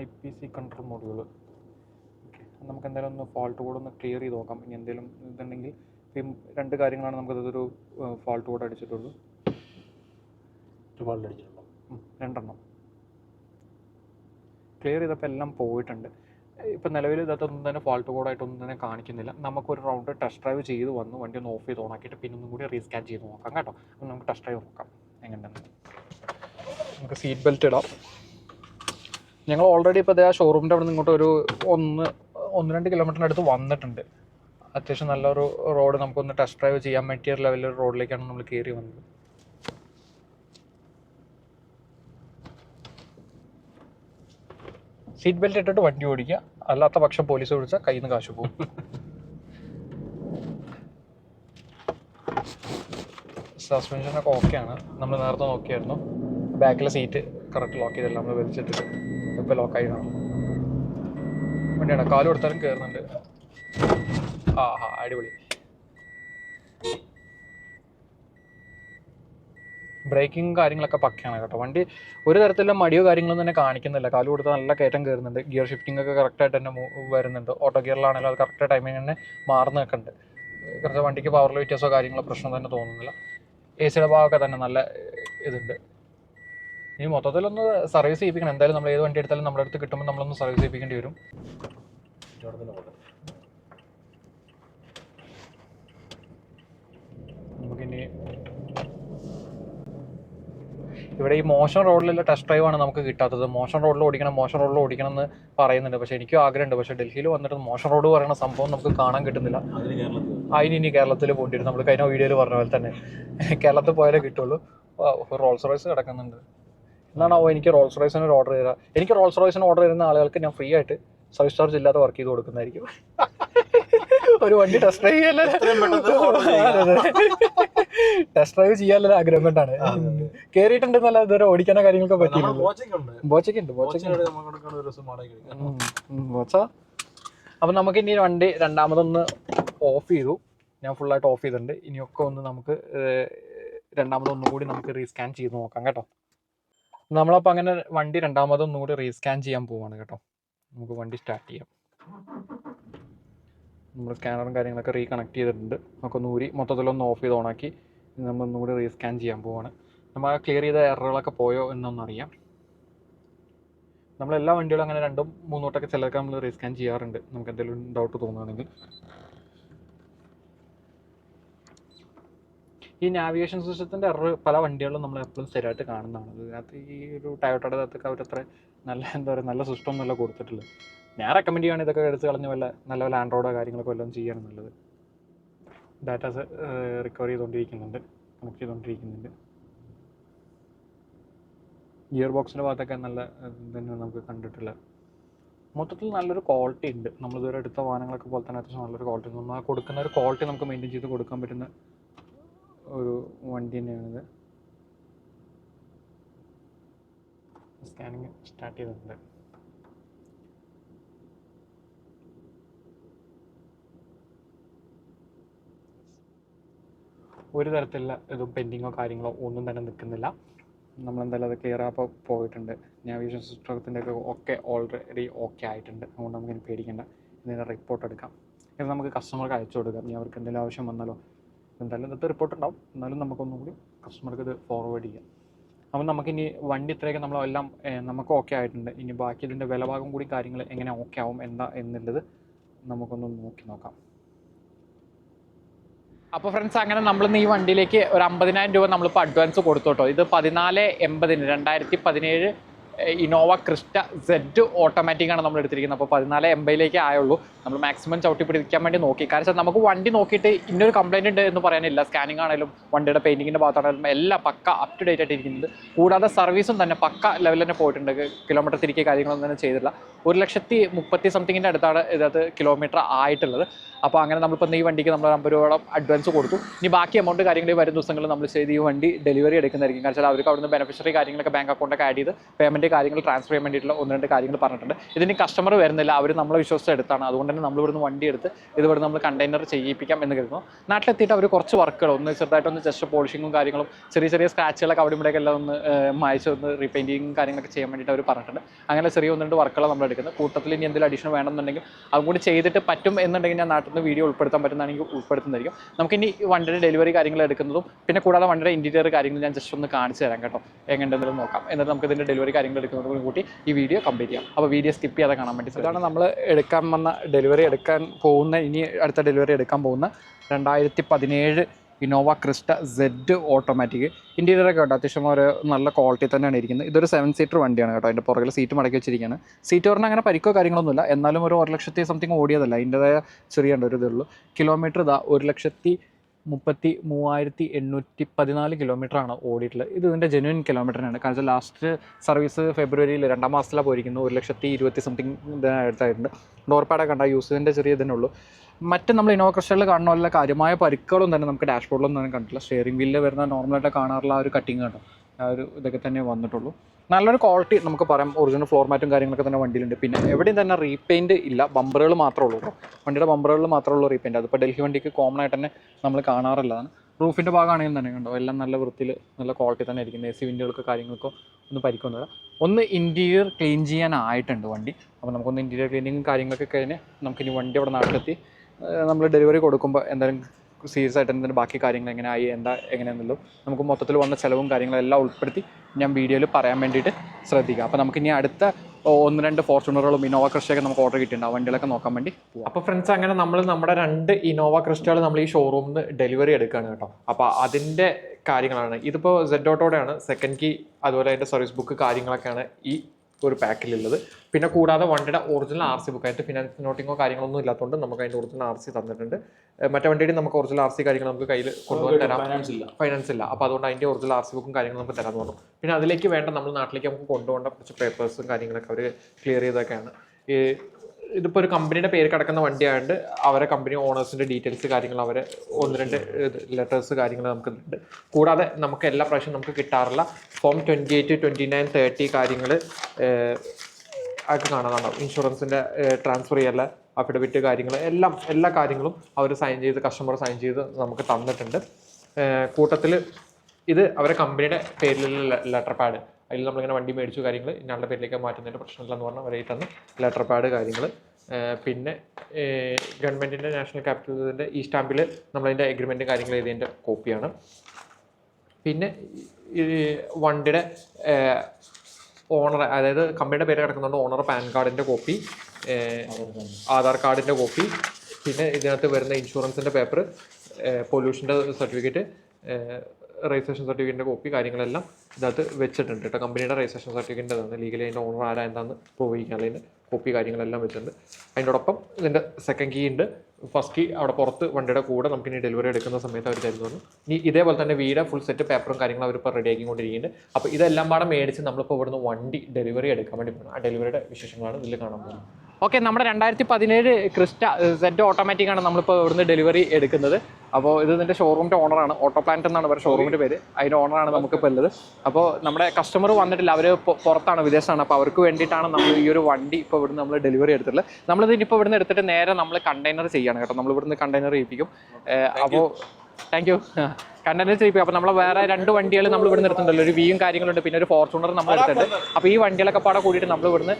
I P C control module okay നമുക്ക് എന്തായാലും ഒന്ന് ഫോൾട്ട് കോഡ് ഒന്ന് ക്ലിയർ ചെയ്ത് നോക്കാം. ഇനി എന്തെങ്കിലും ഇതുണ്ടെങ്കിൽ രണ്ട് കാര്യങ്ങളാണ് നമുക്ക് ഇതൊരു ഫോൾട്ട് കോഡ് അടിച്ചിട്ടുള്ളൂ. രണ്ടെണ്ണം. ക്ലിയർ ചെയ്തപ്പോൾ എല്ലാം പോയിട്ടുണ്ട്. ഇപ്പം നിലവിൽ ഇതൊന്നും തന്നെ ഫോൾട്ട് കോഡായിട്ടൊന്നും തന്നെ കാണിക്കുന്നില്ല. നമുക്കൊരു റൗണ്ട് ടെസ്റ്റ് ഡ്രൈവ് ചെയ്ത് വന്ന് വണ്ടി ഒന്ന് ഓഫ് ചെയ്ത് ഓണാക്കിയിട്ട് പിന്നെ ഒന്നും കൂടി റീസ്കാൻ ചെയ്ത് നോക്കാം കേട്ടോ. അപ്പം നമുക്ക് ടെസ്റ്റ് ഡ്രൈവ് നോക്കാം. എങ്ങനെയാണ് നമുക്ക് സീറ്റ് ബെൽറ്റ് ഇടാം. ഞങ്ങൾ ഓൾറെഡി ഇപ്പോൾ ആ ഷോറൂമിന്റെ അവിടെ ഇങ്ങോട്ട് ഒരു ഒന്ന് ഒന്ന് രണ്ട് കിലോമീറ്ററിന്റെ അടുത്ത് വന്നിട്ടുണ്ട്. അത്യാവശ്യം നല്ലൊരു റോഡ് നമുക്കൊന്ന് ടെസ്റ്റ് ഡ്രൈവ് ചെയ്യാൻ പറ്റിയ ലെവലിൽ റോഡിലേക്കാണ് നമ്മൾ കയറി വന്നത്. സീറ്റ് ബെൽറ്റ് ഇട്ടിട്ട് വണ്ടി ഓടിക്കുക. അല്ലാത്ത പക്ഷം പോലീസ് വിളിച്ചാൽ കയ്യിൽ നിന്ന് കാശ് പോകും. സസ്പെൻഷനൊക്കെ ആണ്. നമ്മൾ നേരത്തെ നോക്കിയായിരുന്നു. ബാക്കിലെ സീറ്റ് കറക്റ്റ് ലോക്ക് ചെയ്തില്ല നമ്മൾ വലിച്ചിട്ടിട്ട് ഇപ്പോൾ ലോക്കായി കാണും. വണ്ടിയാണ്. കാൽ കൊടുത്താലും കയറുന്നുണ്ട് ആ ഹാ അടിപൊളി. ബ്രേക്കിംഗ് കാര്യങ്ങളൊക്കെ പക്കയാണ് കേട്ടോ. വണ്ടി ഒരു തരത്തിലുള്ള മടിയോ കാര്യങ്ങളൊന്നും തന്നെ കാണിക്കുന്നില്ല. കാൽ കൊടുത്ത് നല്ല കയറ്റം കയറുന്നുണ്ട്. ഗിയർ ഷിഫ്റ്റിംഗ് ഒക്കെ കറക്റ്റായിട്ട് തന്നെ വരുന്നുണ്ട്. ഓട്ടോ ഗിയറിലാണെങ്കിലും അത് കറക്റ്റ് ടൈമിങ് തന്നെ മാറുന്ന നിൽക്കുന്നുണ്ട്. കുറച്ച് വണ്ടിക്ക് പവറിൽ വ്യത്യാസമോ കാര്യങ്ങളോ പ്രശ്നം തന്നെ തോന്നുന്നില്ല. എ സിയുടെ ഭാഗമൊക്കെ തന്നെ നല്ല ഇതുണ്ട്. ഇനി മൊത്തത്തിലൊന്ന് സർവീസ് ചെയ്യിപ്പിക്കണം. എന്തായാലും നമ്മൾ ഏത് വണ്ടി എടുത്താലും നമ്മുടെ അടുത്ത് കിട്ടുമ്പോൾ നമ്മളൊന്ന് സർവീസ് ചെയ്യിപ്പിക്കേണ്ടി വരും നമുക്കിനി ഇവിടെ ഈ മോശം റോഡിലുള്ള ടെസ്റ്റ് ഡ്രൈവ് ആണ് നമുക്ക് കിട്ടാത്തത്. മോശം റോഡിൽ ഓടിക്കണം മോശം റോഡിൽ ഓടിക്കണം എന്ന് പറയുന്നുണ്ട്. പക്ഷേ എനിക്കും ആഗ്രഹമുണ്ട്. പക്ഷെ ഡൽഹിയിൽ വന്നിട്ട് മോശം റോഡ് പറയുന്ന സംഭവം നമുക്ക് കാണാൻ കിട്ടുന്നില്ല. അതിന് ഇനി കേരളത്തിൽ പോയിട്ട് വരും നമ്മൾ കഴിഞ്ഞ വീഡിയോയിൽ പറഞ്ഞ പോലെ തന്നെ കേരളത്തിൽ പോയാലേ കിട്ടുള്ളൂ. റോൾസ് റോയ്സ് കിടക്കുന്നുണ്ട്. എന്നാണോ എനിക്ക് റോൾസ് റോയ്സിന് ഒരു ഓർഡർ ചെയ്താൽ എനിക്ക് റോൾസ് റോയ്സിന് ഓർഡർ ചെയ്യുന്ന ആളുകൾക്ക് ഞാൻ ഫ്രീ ആയിട്ട് സർവീസ് ചാർജ് ഇല്ലാതെ വർക്ക് ചെയ്ത് കൊടുക്കുന്നതായിരിക്കും. ഒരു വണ്ടി ടെസ്റ്റ് ഡ്രൈവ് പെട്ടെന്ന് ടെസ്റ്റ് ഡ്രൈവ് ചെയ്യാനുള്ള ആഗ്രഹം കൊണ്ടാണ്. കേറിയിട്ടുണ്ടെന്നല്ല ഇതുവരെ ഓടിക്കാനോ കാര്യങ്ങളൊക്കെ പറ്റില്ല പറ്റിയില്ല ബോച്ചയ്ക്കുണ്ട് ബോച്ച അപ്പൊ നമുക്ക് ഇനി വണ്ടി രണ്ടാമതൊന്ന് ഓഫ് ചെയ്തു. ഞാൻ ഫുള്ളായിട്ട് ഓഫ് ചെയ്തിട്ടുണ്ട്. ഇനിയൊക്കെ ഒന്ന് നമുക്ക് രണ്ടാമതൊന്നും കൂടി നമുക്ക് റീസ്കാൻ ചെയ്ത് നോക്കാം കേട്ടോ. നമ്മളപ്പോൾ അങ്ങനെ വണ്ടി രണ്ടാമതൊന്നും കൂടി റീസ്കാൻ ചെയ്യാൻ പോവാണ് കേട്ടോ. നമുക്ക് വണ്ടി സ്റ്റാർട്ട് ചെയ്യാം. നമ്മൾ സ്കാനറും കാര്യങ്ങളൊക്കെ റീകണക്ട് ചെയ്തിട്ടുണ്ട്. നമുക്കൊന്ന് ഊരി മൊത്തത്തിലൊന്ന് ഓഫ് ചെയ്ത് ഓണാക്കി നമ്മൾ ഒന്നും കൂടി റീസ്കാൻ ചെയ്യാൻ പോവാണ്. നമ്മൾ ആ ക്ലിയർ ചെയ്ത എററുകളൊക്കെ പോയോ എന്നൊന്നറിയാം. നമ്മളെല്ലാ വണ്ടികളും അങ്ങനെ രണ്ടും മൂന്നോട്ടൊക്കെ ചിലർക്ക് നമ്മൾ റീസ്കാൻ ചെയ്യാറുണ്ട്. നമുക്ക് എന്തെങ്കിലും ഡൗട്ട് തോന്നുകയാണെങ്കിൽ ഈ നാവിഗേഷൻ സിസ്റ്റത്തിന്റെ എറർ പല വണ്ടികളിലും നമ്മൾ എപ്പോഴും സ്ഥിരമായിട്ട് കാണുന്നതാണ്. അതിനകത്ത് ഈ ഒരു ടയോട്ടയുടെ അകത്തൊക്കെ അവരത്ര നല്ല എന്താ പറയുക നല്ല സിസ്റ്റം ഒന്നുമല്ല കൊടുത്തിട്ടുള്ളത്. ഞാൻ റെക്കമെൻഡ് ചെയ്യുകയാണ് ഇതൊക്കെ എടുത്ത് കളഞ്ഞ വല്ല നല്ല വല്ല ആൻഡ്രോയിഡോ കാര്യങ്ങളൊക്കെ വല്ലതും ചെയ്യാണ് നല്ലത്. ഡാറ്റാസ് റിക്കവർ ചെയ്തുകൊണ്ടിരിക്കുന്നുണ്ട് കണക്ട് ചെയ്തുകൊണ്ടിരിക്കുന്നുണ്ട് ഗിയർ ബോക്സിന്റെ ഭാഗത്തൊക്കെ നല്ല തന്നെ നമുക്ക് കണ്ടിട്ടില്ല മൊത്തത്തിൽ നല്ലൊരു ക്വാളിറ്റി ഉണ്ട്. നമ്മൾ നമ്മളിതുവരെ എടുത്ത വാഹനങ്ങളൊക്കെ പോലെ തന്നെ അത്യാവശ്യം നല്ലൊരു ക്വാളിറ്റി ഉണ്ട്. നമ്മൾ കൊടുക്കുന്ന ഒരു ക്വാളിറ്റി നമുക്ക് മെയിന്റെയിൻ ചെയ്ത് കൊടുക്കാൻ പറ്റുന്ന ഒരു വണ്ടി തന്നെയാണിത്. സ്കാനിങ് സ്റ്റാർട്ട് ചെയ്തിട്ടുണ്ട്. ഒരു തരത്തിലുള്ള ഇതും പെൻഡിങ്ങോ കാര്യങ്ങളോ ഒന്നും തന്നെ നിൽക്കുന്നില്ല. നമ്മളെന്തായാലും അത് ക്ലിയർ അപ്പോൾ പോയിട്ടുണ്ട്. നാവിഗേഷൻ സിസ്റ്റത്തിന്റെ ഒക്കെ ഒക്കെ ഓൾറെഡി ഓക്കെ ആയിട്ടുണ്ട്. അതുകൊണ്ട് നമുക്ക് ഇനി പേടിക്കേണ്ട. ഇതിന്റെ റിപ്പോർട്ട് എടുക്കാം. ഇത് നമുക്ക് കസ്റ്റമർക്ക് അയച്ചു കൊടുക്കാം. ഇനി അവർക്ക് എന്തെങ്കിലും ആവശ്യം വന്നാലോ. എന്തായാലും ഇന്നത്തെ റിപ്പോർട്ട് ഉണ്ടാവും. എന്നാലും നമുക്കൊന്നും കൂടി കസ്റ്റമർക്ക് ഇത് ഫോർവേഡ് ചെയ്യാം. അപ്പം നമുക്കിനി വണ്ടി ഇത്രയൊക്കെ നമ്മളെല്ലാം നമുക്ക് ഓക്കെ ആയിട്ടുണ്ട്. ഇനി ബാക്കി ഇതിന്റെ വിലഭാഗം കൂടി കാര്യങ്ങൾ എങ്ങനെ ഓക്കെ ആവും എന്താ എന്നുള്ളത് നമുക്കൊന്ന് നോക്കി നോക്കാം. അപ്പോൾ ഫ്രണ്ട്സ് അങ്ങനെ നമ്മൾ ഈ വണ്ടിയിലേക്ക് ഒരു അമ്പതിനായിരം രൂപ നമ്മളിപ്പോൾ അഡ്വാൻസ് കൊടുത്തോട്ടോ ഇത് പതിനാല് എൺപതിന് രണ്ടായിരത്തി പതിനേഴ് ഇനോവ ക്രിസ്റ്റ സെഡ് ഓട്ടോമാറ്റിക് ആണ് നമ്മൾ എടുത്തിരിക്കുന്നത് അപ്പോൾ പതിനാല് എൺപതിലേക്ക് ആയുള്ളൂ. നമ്മൾ മാക്സിമം ചവിട്ടി പിടിക്കാൻ വേണ്ടി നോക്കി. കാരണം നമുക്ക് വണ്ടി നോക്കിയിട്ട് ഇന്നൊരു കംപ്ലൈന്റ് ഉണ്ട് എന്ന് പറയാനില്ല. സ്കാനിങ് ആണെങ്കിലും വണ്ടിയുടെ പെയിന്റിങ്ങിന്റെ ഭാഗത്താണെങ്കിലും എല്ലാം പക്ക അപ് ടു ഡേറ്റ് ആയിട്ട് ഇരിക്കുന്നത് കൂടാതെ സർവീസും തന്നെ പക്ക ലെവലിൽ തന്നെ പോയിട്ടുണ്ട്. കിലോമീറ്റർ തിരികെ കാര്യങ്ങളൊന്നും തന്നെ ചെയ്തില്ല ഒരു ലക്ഷത്തി മുപ്പത്തി സംതിങ്ങിന്റെ അടുത്താണ് ഇതിനകത്ത് കിലോമീറ്റർ ആയിട്ടുള്ളത്. അപ്പോൾ അങ്ങനെ നമ്മളിപ്പോൾ ഈ വണ്ടിക്ക് നമ്മൾ അമ്പത് രൂപയോളം അഡ്വാൻസ് കൊടുത്തു. ഇനി ബാക്കി എമൗണ്ട് കാര്യങ്ങൾ വരും ദിവസങ്ങളിൽ നമ്മൾ ചെയ്ത് ഈ വണ്ടി ഡെലിവറി എടുക്കുന്നതായിരിക്കും. കാരണം അവർക്ക് അവിടുന്ന് ബെനിഫിഷ്യറി കാര്യങ്ങളൊക്കെ ബാങ്ക് അക്കൗണ്ടൊക്കെ ആഡ് ചെയ്ത് പേയ്മെന്റ് കാര്യങ്ങൾ ട്രാൻസ്ഫർ ചെയ്യാൻ വേണ്ടിയിട്ടുള്ള ഒന്ന് രണ്ട് കാര്യങ്ങൾ പറഞ്ഞിട്ടുണ്ട്. ഇതിന് കസ്റ്റമർ വരുന്നില്ല. അവർ നമ്മളെ വിശ്വസിച്ച് എടുത്താണ്. അതുകൊണ്ട് തന്നെ നമ്മൾ ഇവിടുന്ന് വണ്ടി എടുത്ത് ഇതുവരെ നമ്മൾ കണ്ടെയ്നർ ചെയ്യിപ്പിക്കാം എന്ന് കരുതുന്നു. നാട്ടിലെത്തിയിട്ട് അവർ കുറച്ച് വർക്കുകൾ ഒന്ന് ചെറുതായിട്ടൊന്ന് ജസ്റ്റ് പോളിഷിങ്ങും കാര്യങ്ങളും ചെറിയ ചെറിയ സ്ക്രാച്ചുകളൊക്കെ അവിടെ ഇവിടെയൊക്കെ എല്ലാം ഒന്ന് മായച്ച് ഒന്ന് റീപെയിന്റിങ്ങും കാര്യങ്ങളൊക്കെ ചെയ്യാൻ വേണ്ടിയിട്ട് അവർ പറഞ്ഞിട്ടുണ്ട്. അങ്ങനെ ചെറിയ ഒന്ന് രണ്ട് വർക്കുകൾ നമ്മൾ എടുക്കുന്നത്. കൂട്ടത്തിൽ ഇനി എന്തെങ്കിലും അഡീഷൻ വേണമെന്നുണ്ടെങ്കിൽ അതും കൂടി ചെയ്തിട്ട് പറ്റും എന്നുണ്ടെങ്കിൽ ഞാൻ നാട്ടിൽ നിന്ന് വീഡിയോ ഉൾപ്പെടുത്താൻ പറ്റുന്നതാണെങ്കിൽ ഉൾപ്പെടുത്തുന്നതായിരിക്കും. നമുക്കിനി വണ്ടിയുടെ ഡെലിവറി കാര്യങ്ങൾ എടുക്കുന്നതും പിന്നെ കൂടാതെ വണ്ടിയുടെ ഇന്റീരിയർ കാര്യങ്ങൾ ഞാൻ ജസ്റ്റ് ഒന്ന് കാണിച്ചു തരാം കേട്ടോ. എങ്ങനെയുണ്ടെന്ന് നോക്കാം. എന്നിട്ട് നമുക്ക് ഇതിന്റെ ഡെലിവറി കാര്യങ്ങൾ എടുക്കുന്നതും കൂട്ടി ഈ വീഡിയോ കംപ്ലീറ്റ് ചെയ്യാം. അപ്പോൾ വീഡിയോ സ്കിപ്പ് ചെയ്യാതെ കാണാൻ വേണ്ടി ഇതാണ് നമ്മൾ എടുക്കാൻ വന്ന ഡെലിവറി എടുക്കാൻ പോകുന്ന ഇനി അടുത്ത ഡെലിവറി എടുക്കാൻ പോകുന്ന രണ്ടായിരത്തി പതിനേഴ് ഇന്നോവ ക്രിസ്റ്റ സെഡ് ഓട്ടോമാറ്റിക് ഇന്റീരിയറൊക്കെ ഉണ്ട് അത്യാവശ്യം ഒരു നല്ല ക്വാളിറ്റി തന്നെയാണ് ഇരിക്കുന്നത്. ഇതൊരു സെവൻ സീറ്റർ വണ്ടിയാണ് കേട്ടോ. അതിന്റെ പുറകിൽ സീറ്റ് മടക്കി വെച്ചിരിക്കുകയാണ്. സീറ്റ് പറഞ്ഞാൽ അങ്ങനെ പരിക്കോ കാര്യങ്ങളൊന്നുമില്ല എന്നാലും ഒരു ഒരു ലക്ഷത്തി സംതിങ് ഓടിയതല്ല. അതിന്റെതായ ചെറിയ ഒരു ഇതേ ഉള്ളൂ. കിലോമീറ്റർ ഇതാ ഒരു ലക്ഷത്തി മുപ്പത്തി മൂവായിരത്തി എണ്ണൂറ്റി പതിനാല് കിലോമീറ്ററാണ് ഓടിയിട്ടുള്ളത്. ഇത് ഇതിന്റെ ജെന്യൂൻ കിലോമീറ്ററിനാണ് കാരണം ലാസ്റ്റ് സർവീസ് ഫെബ്രുവരിയിൽ രണ്ടാം മാസത്തിലാണ് പോയിരിക്കുന്നത്. ഒരു ലക്ഷത്തി ഇരുപത്തി സംതിങ് അടുത്തായിട്ടുണ്ട്. ഡോർ പാഡൊക്കെ കണ്ട യൂസിന്റെ ചെറിയ ഇതിനെ ഉള്ളൂ. മറ്റ് നമ്മൾ ഇനോവ ക്രിസ്റ്റലിൽ കാണുന്ന കാര്യമായ പരിക്കുകളൊന്നും തന്നെ നമുക്ക് ഡാഷ്ബോർഡിലൊന്നും തന്നെ കണ്ടില്ല സ്റ്റിയറിംഗ് വീലിൽ വരുന്ന നോർമലായിട്ട് കാണാറുള്ള ആ ഒരു കട്ടിങ് കണ്ടോ? ആ ഒരു ഇതൊക്കെ തന്നെ വന്നിട്ടുള്ളൂ. നല്ലൊരു ക്വാളിറ്റി നമുക്ക് പറയാം. ഒറിജിനൽ ഫ്ലോർ മാറ്റും കാര്യങ്ങളൊക്കെ തന്നെ വണ്ടിയിലുണ്ട്. പിന്നെ എവിടെയും തന്നെ റീപെയിന്റ് ഇല്ല. ബമ്പറുകൾ മാത്രമേ ഉള്ളൂ കേട്ടോ. വണ്ടിയുടെ ബമ്പറുകളിൽ മാത്രമേ ഉള്ളൂ റീപെയിന്റ് അതിപ്പോൾ ഡൽഹി വണ്ടിക്ക് കോമൺ ആയിട്ട് തന്നെ നമ്മൾ കാണാറുള്ളതാണ്. റൂഫിന്റെ ഭാഗമാണെങ്കിലും തന്നെ കണ്ടോ? എല്ലാം നല്ല വൃത്തിയിൽ നല്ല ക്വാളിറ്റി തന്നെ ആയിരിക്കും എ സി വിൻഡുകൾക്ക് കാര്യങ്ങൾക്കോ ഒന്നും പരിക്കൊന്നുമില്ല ഒന്ന് ഇന്റീരിയർ ക്ലീൻ ചെയ്യാനായിട്ടുണ്ട് വണ്ടി. അപ്പോൾ നമുക്കൊന്ന് ഇന്റീരിയർ ക്ലീനിങ്ങും കാര്യങ്ങളൊക്കെ കഴിഞ്ഞ് നമുക്കിനി വണ്ടി അവിടെ നാട്ടിലെത്തി. നമ്മൾ ഡെലിവറി കൊടുക്കുമ്പോൾ എന്തായാലും സീരിയസ് ആയിട്ട് എന്തിന്റെ ബാക്കി കാര്യങ്ങൾ എങ്ങനെയായി എന്താ എങ്ങനെയാണെന്നുള്ളൂ നമുക്ക് മൊത്തത്തിൽ വന്ന ചിലവും കാര്യങ്ങളെല്ലാം ഉൾപ്പെടുത്തി ഞാൻ വീഡിയോയിൽ പറയാൻ വേണ്ടിയിട്ട് ശ്രദ്ധിക്കാം. അപ്പോൾ നമുക്ക് ഇനി അടുത്ത ഒന്ന് രണ്ട് ഫോർച്യൂണറുകളും ഇന്നോവ ക്രിസ്റ്റയൊക്കെ നമുക്ക് ഓർഡർ കിട്ടിയിട്ടുണ്ട്. ആ വണ്ടികളൊക്കെ നോക്കാൻ വേണ്ടി അപ്പോൾ ഫ്രണ്ട്സ് അങ്ങനെ നമ്മൾ നമ്മുടെ രണ്ട് ഇന്നോവ ക്രിസ്റ്റകൾ നമ്മൾ ഈ ഷോറൂമിൽ നിന്ന് ഡെലിവറി എടുക്കുകയാണ് കേട്ടോ. അപ്പോൾ അതിന്റെ കാര്യങ്ങളാണ്. ഇതിപ്പോൾ സെഡ് ഓട്ടോടെയാണ് സെക്കൻഡ് കീ അതുപോലെ അതിന്റെ സർവീസ് ബുക്ക് കാര്യങ്ങളൊക്കെയാണ് ഈ ഒരു പാക്കിലുള്ളത് പിന്നെ കൂടാതെ വണ്ടിയുടെ ഒറിജിനൽ ആർ സി ബുക്ക് അതിന്റെ ഫിനാൻസ് നോട്ടിങ്ങോ കാര്യങ്ങളൊന്നും ഇല്ലാത്തതുകൊണ്ട് നമുക്ക് അതിന്റെ ഒറിജിനൽ ആർ സി തന്നിട്ടുണ്ട്. മറ്റേ വണ്ടിയുടെ നമുക്ക് ഒറിജിനൽ ആർ സി കാര്യങ്ങൾ നമുക്ക് കയ്യിൽ കൊണ്ടുപോകാൻ തരാം. ഫൈനാൻസ് ഇല്ല. ഫൈനാൻസ് ഇല്ല. അപ്പോൾ അതുകൊണ്ട് അതിന്റെ ഒറിജിനൽ ആർ സി ബുക്കും കാര്യങ്ങളും നമുക്ക് തരാമെന്ന് പറഞ്ഞു. പിന്നെ അതിലേക്ക് വേണ്ട നമ്മൾ നാട്ടിലേക്ക് നമുക്ക് കൊണ്ടുപോകേണ്ട കുറച്ച് പേപ്പേഴ്സും കാര്യങ്ങളൊക്കെ അവർ ക്ലിയർ ചെയ്തൊക്കെയാണ് ഈ ഇതിപ്പോൾ ഒരു കമ്പനിയുടെ പേര് കിടക്കുന്ന വണ്ടിയായതുകൊണ്ട് അവരെ കമ്പനി ഓണേഴ്സിന്റെ ഡീറ്റെയിൽസ് കാര്യങ്ങൾ അവരെ ഒന്ന് രണ്ട് ലെറ്റേഴ്സ് കാര്യങ്ങൾ നമുക്ക് ഉണ്ട് കൂടാതെ നമുക്ക് എല്ലാ പ്രാവശ്യവും നമുക്ക് കിട്ടാറില്ല. Form twenty eight twenty nine thirty കാര്യങ്ങൾ ആയിട്ട് കാണാനുണ്ടാവും ഇൻഷുറൻസിന്റെ ട്രാൻസ്ഫർ ചെയ്യല അഫിഡവിറ്റ് കാര്യങ്ങൾ എല്ലാം എല്ലാ കാര്യങ്ങളും അവർ സൈൻ ചെയ്ത് കസ്റ്റമർ സൈൻ ചെയ്ത് നമുക്ക് തന്നിട്ടുണ്ട്. കൂട്ടത്തിൽ ഇത് അവരെ കമ്പനിയുടെ പേരിലുള്ള ലെറ്റർ പാഡ് അതിൽ നമ്മളിങ്ങനെ വണ്ടി മേടിച്ചു കാര്യങ്ങൾ ഇന്നാളുടെ പേരിലേക്ക് മാറ്റുന്നതിന്റെ പ്രശ്നമില്ല എന്ന് പറഞ്ഞാൽ അവരെ തന്നു ലെറ്റർ പാഡ് കാര്യങ്ങൾ പിന്നെ ഗവൺമെന്റിന്റെ നാഷണൽ ക്യാപിറ്റലിന്റെ ഈ സ്റ്റാമ്പിൽ നമ്മളതിന്റെ എഗ്രിമെന്റും കാര്യങ്ങൾ എഴുതിയതിന്റെ കോപ്പിയാണ്. പിന്നെ ഈ വണ്ടിയുടെ ഓണർ അതായത് കമ്പനിയുടെ പേര് കിടക്കുന്നുണ്ട് ഓണർ പാൻ കാർഡിന്റെ കോപ്പി ആധാർ കാർഡിന്റെ കോപ്പി പിന്നെ ഇതിനകത്ത് വരുന്ന ഇൻഷുറൻസിന്റെ പേപ്പർ പൊല്യൂഷന്റെ സർട്ടിഫിക്കറ്റ് രജിസ്ട്രേഷൻ സർട്ടിഫിക്കറ്റിന്റെ കോപ്പി കാര്യങ്ങളെല്ലാം ഇതിനകത്ത് വെച്ചിട്ടുണ്ട് കേട്ടോ. കമ്പനിയുടെ രജിസ്ട്രേഷൻ സർട്ടിഫിക്കറ്റ് തന്നെ ലീഗലി അതിന്റെ ഓണർ ആരാ എന്താണെന്ന് പ്രൂവ് ചെയ്യാൻ അതിന്റെ കോപ്പി കാര്യങ്ങളെല്ലാം വെച്ചിട്ടുണ്ട്. അതിനോടൊപ്പം ഇതിന്റെ സെക്കൻഡ് കീ ഉണ്ട്. ഫസ്റ്റ് കീ അവിടെ പുറത്ത് വണ്ടിയുടെ കൂടെ നമുക്ക് ഇനി ഡെലിവറി എടുക്കുന്ന സമയത്ത് അവർ തരുന്നു ഇനി ഇതേപോലെ തന്നെ വീട് ഫുൾ സെറ്റ് പേപ്പറും കാര്യങ്ങളും അവർ ഇപ്പോൾ റെഡി ആക്കിക്കൊണ്ടിരിക്കുന്നുണ്ട്. അപ്പോൾ ഇതെല്ലാം പാടെ മേടിച്ച് നമ്മളിപ്പോൾ ഇവിടുന്ന് വണ്ടി ഡെലിവറി എടുക്കാൻ വേണ്ടി പോകണം ആ ഡെലിവറിയുടെ വിശേഷങ്ങളാണ് ഇതിൽ കാണാൻ പോകുന്നത്. ഓക്കെ നമ്മുടെ രണ്ടായിരത്തി പതിനേഴ് ക്രിസ്റ്റ സെറ്റ് ഓട്ടോമാറ്റിക് ആണ് നമ്മളിപ്പോൾ ഇവിടുന്ന് ഡെലിവറി എടുക്കുന്നത്. അപ്പോൾ ഇത് ഇതിന്റെ ഷോറൂമിന്റെ ഓണറാണ് ഓട്ടോ പ്ലാന്റ് എന്നാണ് ഇവരുടെ ഷോറൂമിന്റെ പേര്. അതിന്റെ ഓണറാണ് നമുക്കിപ്പോൾ ഉള്ളത്. അപ്പോൾ നമ്മുടെ കസ്റ്റമർ വന്നിട്ടില്ല. അവർ പുറത്താണ് വിദേശമാണ് അപ്പോൾ അവർക്ക് വേണ്ടിയിട്ടാണ് നമ്മൾ ഈ ഒരു വണ്ടി ഇപ്പോൾ ഇവിടുന്ന് നമ്മൾ ഡെലിവറി എടുത്തിട്ടുള്ളത്. നമ്മളിത് ഇനിയിപ്പോൾ ഇവിടുന്ന് എടുത്തിട്ട് നേരെ നമ്മൾ കണ്ടെയ്നർ ചെയ്യാണ് കേട്ടോ. നമ്മൾ ഇവിടുന്ന് കണ്ടെയ്നർ ചെയ്യിപ്പിക്കും അപ്പോൾ താങ്ക് യു കണ്ടന്റ് ചെയ്യിപ്പിക്കും അപ്പോൾ നമ്മൾ വേറെ രണ്ട് വണ്ടികൾ നമ്മൾ ഇവിടെ നിർത്തുന്നുണ്ടല്ലോ ഒരു വിയും കാര്യങ്ങളുണ്ട് പിന്നെ ഒരു ഫോർച്യൂണർ നമ്മൾ എടുത്തിട്ടുണ്ട്. അപ്പോൾ ഈ വണ്ടികളൊക്കെ പാടെ കൂടിയിട്ട് നമ്മൾ ഇവിടുന്ന്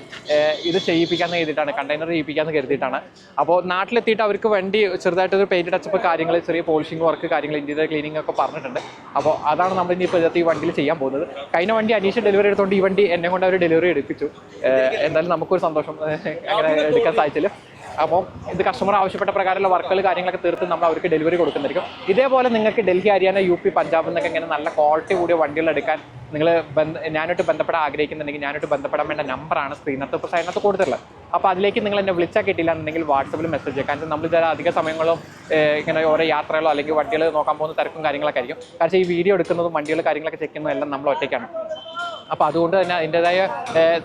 ഇത് ചെയ്യിപ്പിക്കാമെന്ന് കരുതിയിട്ടാണ്. കണ്ടെയ്നർ ചെയ്യിപ്പിക്കാമെന്ന് കരുതിയിട്ടാണ്. അപ്പോൾ നാട്ടിലെത്തിയിട്ട് അവർക്ക് വണ്ടി ചെറുതായിട്ട് ഒരു പെയിന്റ് ടച്ചപ്പ് കാര്യങ്ങൾ ചെറിയ പോളിഷിംഗ് വർക്ക് കാര്യങ്ങൾ ഇന്റീരിയർ ക്ലീനിങ് ഒക്കെ പറഞ്ഞിട്ടുണ്ട്. അപ്പോൾ അതാണ് നമ്മൾ ഇനി ഇപ്പോൾ ഈ വണ്ടിയിൽ ചെയ്യാൻ പോകുന്നത്. കഴിഞ്ഞ വണ്ടി അനീഷ് ഡെലിവറി എടുത്തുകൊണ്ട് ഈ വണ്ടി എന്നെ കൊണ്ട് അവർ ഡെലിവറി എടുപ്പിച്ചു. എന്തായാലും നമുക്കൊരു സന്തോഷം അങ്ങനെ എടുക്കാൻ സാധിച്ചില്ല. അപ്പോൾ ഇത് കസ്റ്റമർ ആവശ്യപ്പെട്ട പ്രകാരമുള്ള വർക്കുകൾ കാര്യങ്ങളൊക്കെ തീർത്ത് നമ്മൾ അവർക്ക് ഡെലിവറി കൊടുക്കുന്നതായിരിക്കും. ഇതേപോലെ നിങ്ങൾക്ക് ഡൽഹി ഹരിയാന യു പി പഞ്ചാബ് എന്നൊക്കെ ഇങ്ങനെ നല്ല ക്വാളിറ്റി കൂടിയ വണ്ടികൾ എടുക്കാൻ നിങ്ങൾ ബന്ധ ഞാനായിട്ട് ബന്ധപ്പെടാൻ ആഗ്രഹിക്കുന്നുണ്ടെങ്കിൽ ഞാനായിട്ട് ബന്ധപ്പെടാൻ വേണ്ട നമ്പറാണ് സ്ക്രീനകത്ത് ഇപ്പോൾ സൈഡിനകത്ത് കൊടുത്തിട്ടുള്ളത്. അപ്പോൾ അതിലേക്ക് നിങ്ങൾ എന്നെ വിളിച്ചാൽ കിട്ടില്ല എന്നുണ്ടെങ്കിൽ വാട്സപ്പിൽ മെസ്സേജ് ചെയ്യാം കാരണം നമ്മൾ ചില അധിക സമയങ്ങളും ഇങ്ങനെ ഓരോ യാത്രകളോ അല്ലെങ്കിൽ വണ്ടികൾ നോക്കാൻ പോകുന്ന തിരക്കും കാര്യങ്ങളൊക്കെ ആയിരിക്കും. കാരണം ഈ വീഡിയോ എടുക്കുന്നതും വണ്ടികൾ കാര്യങ്ങളൊക്കെ ചെക്കുന്നതും എല്ലാം നമ്മൾ ഒറ്റയ്ക്കാണ്. അപ്പോൾ അതുകൊണ്ട് തന്നെ അതിന്റെതായ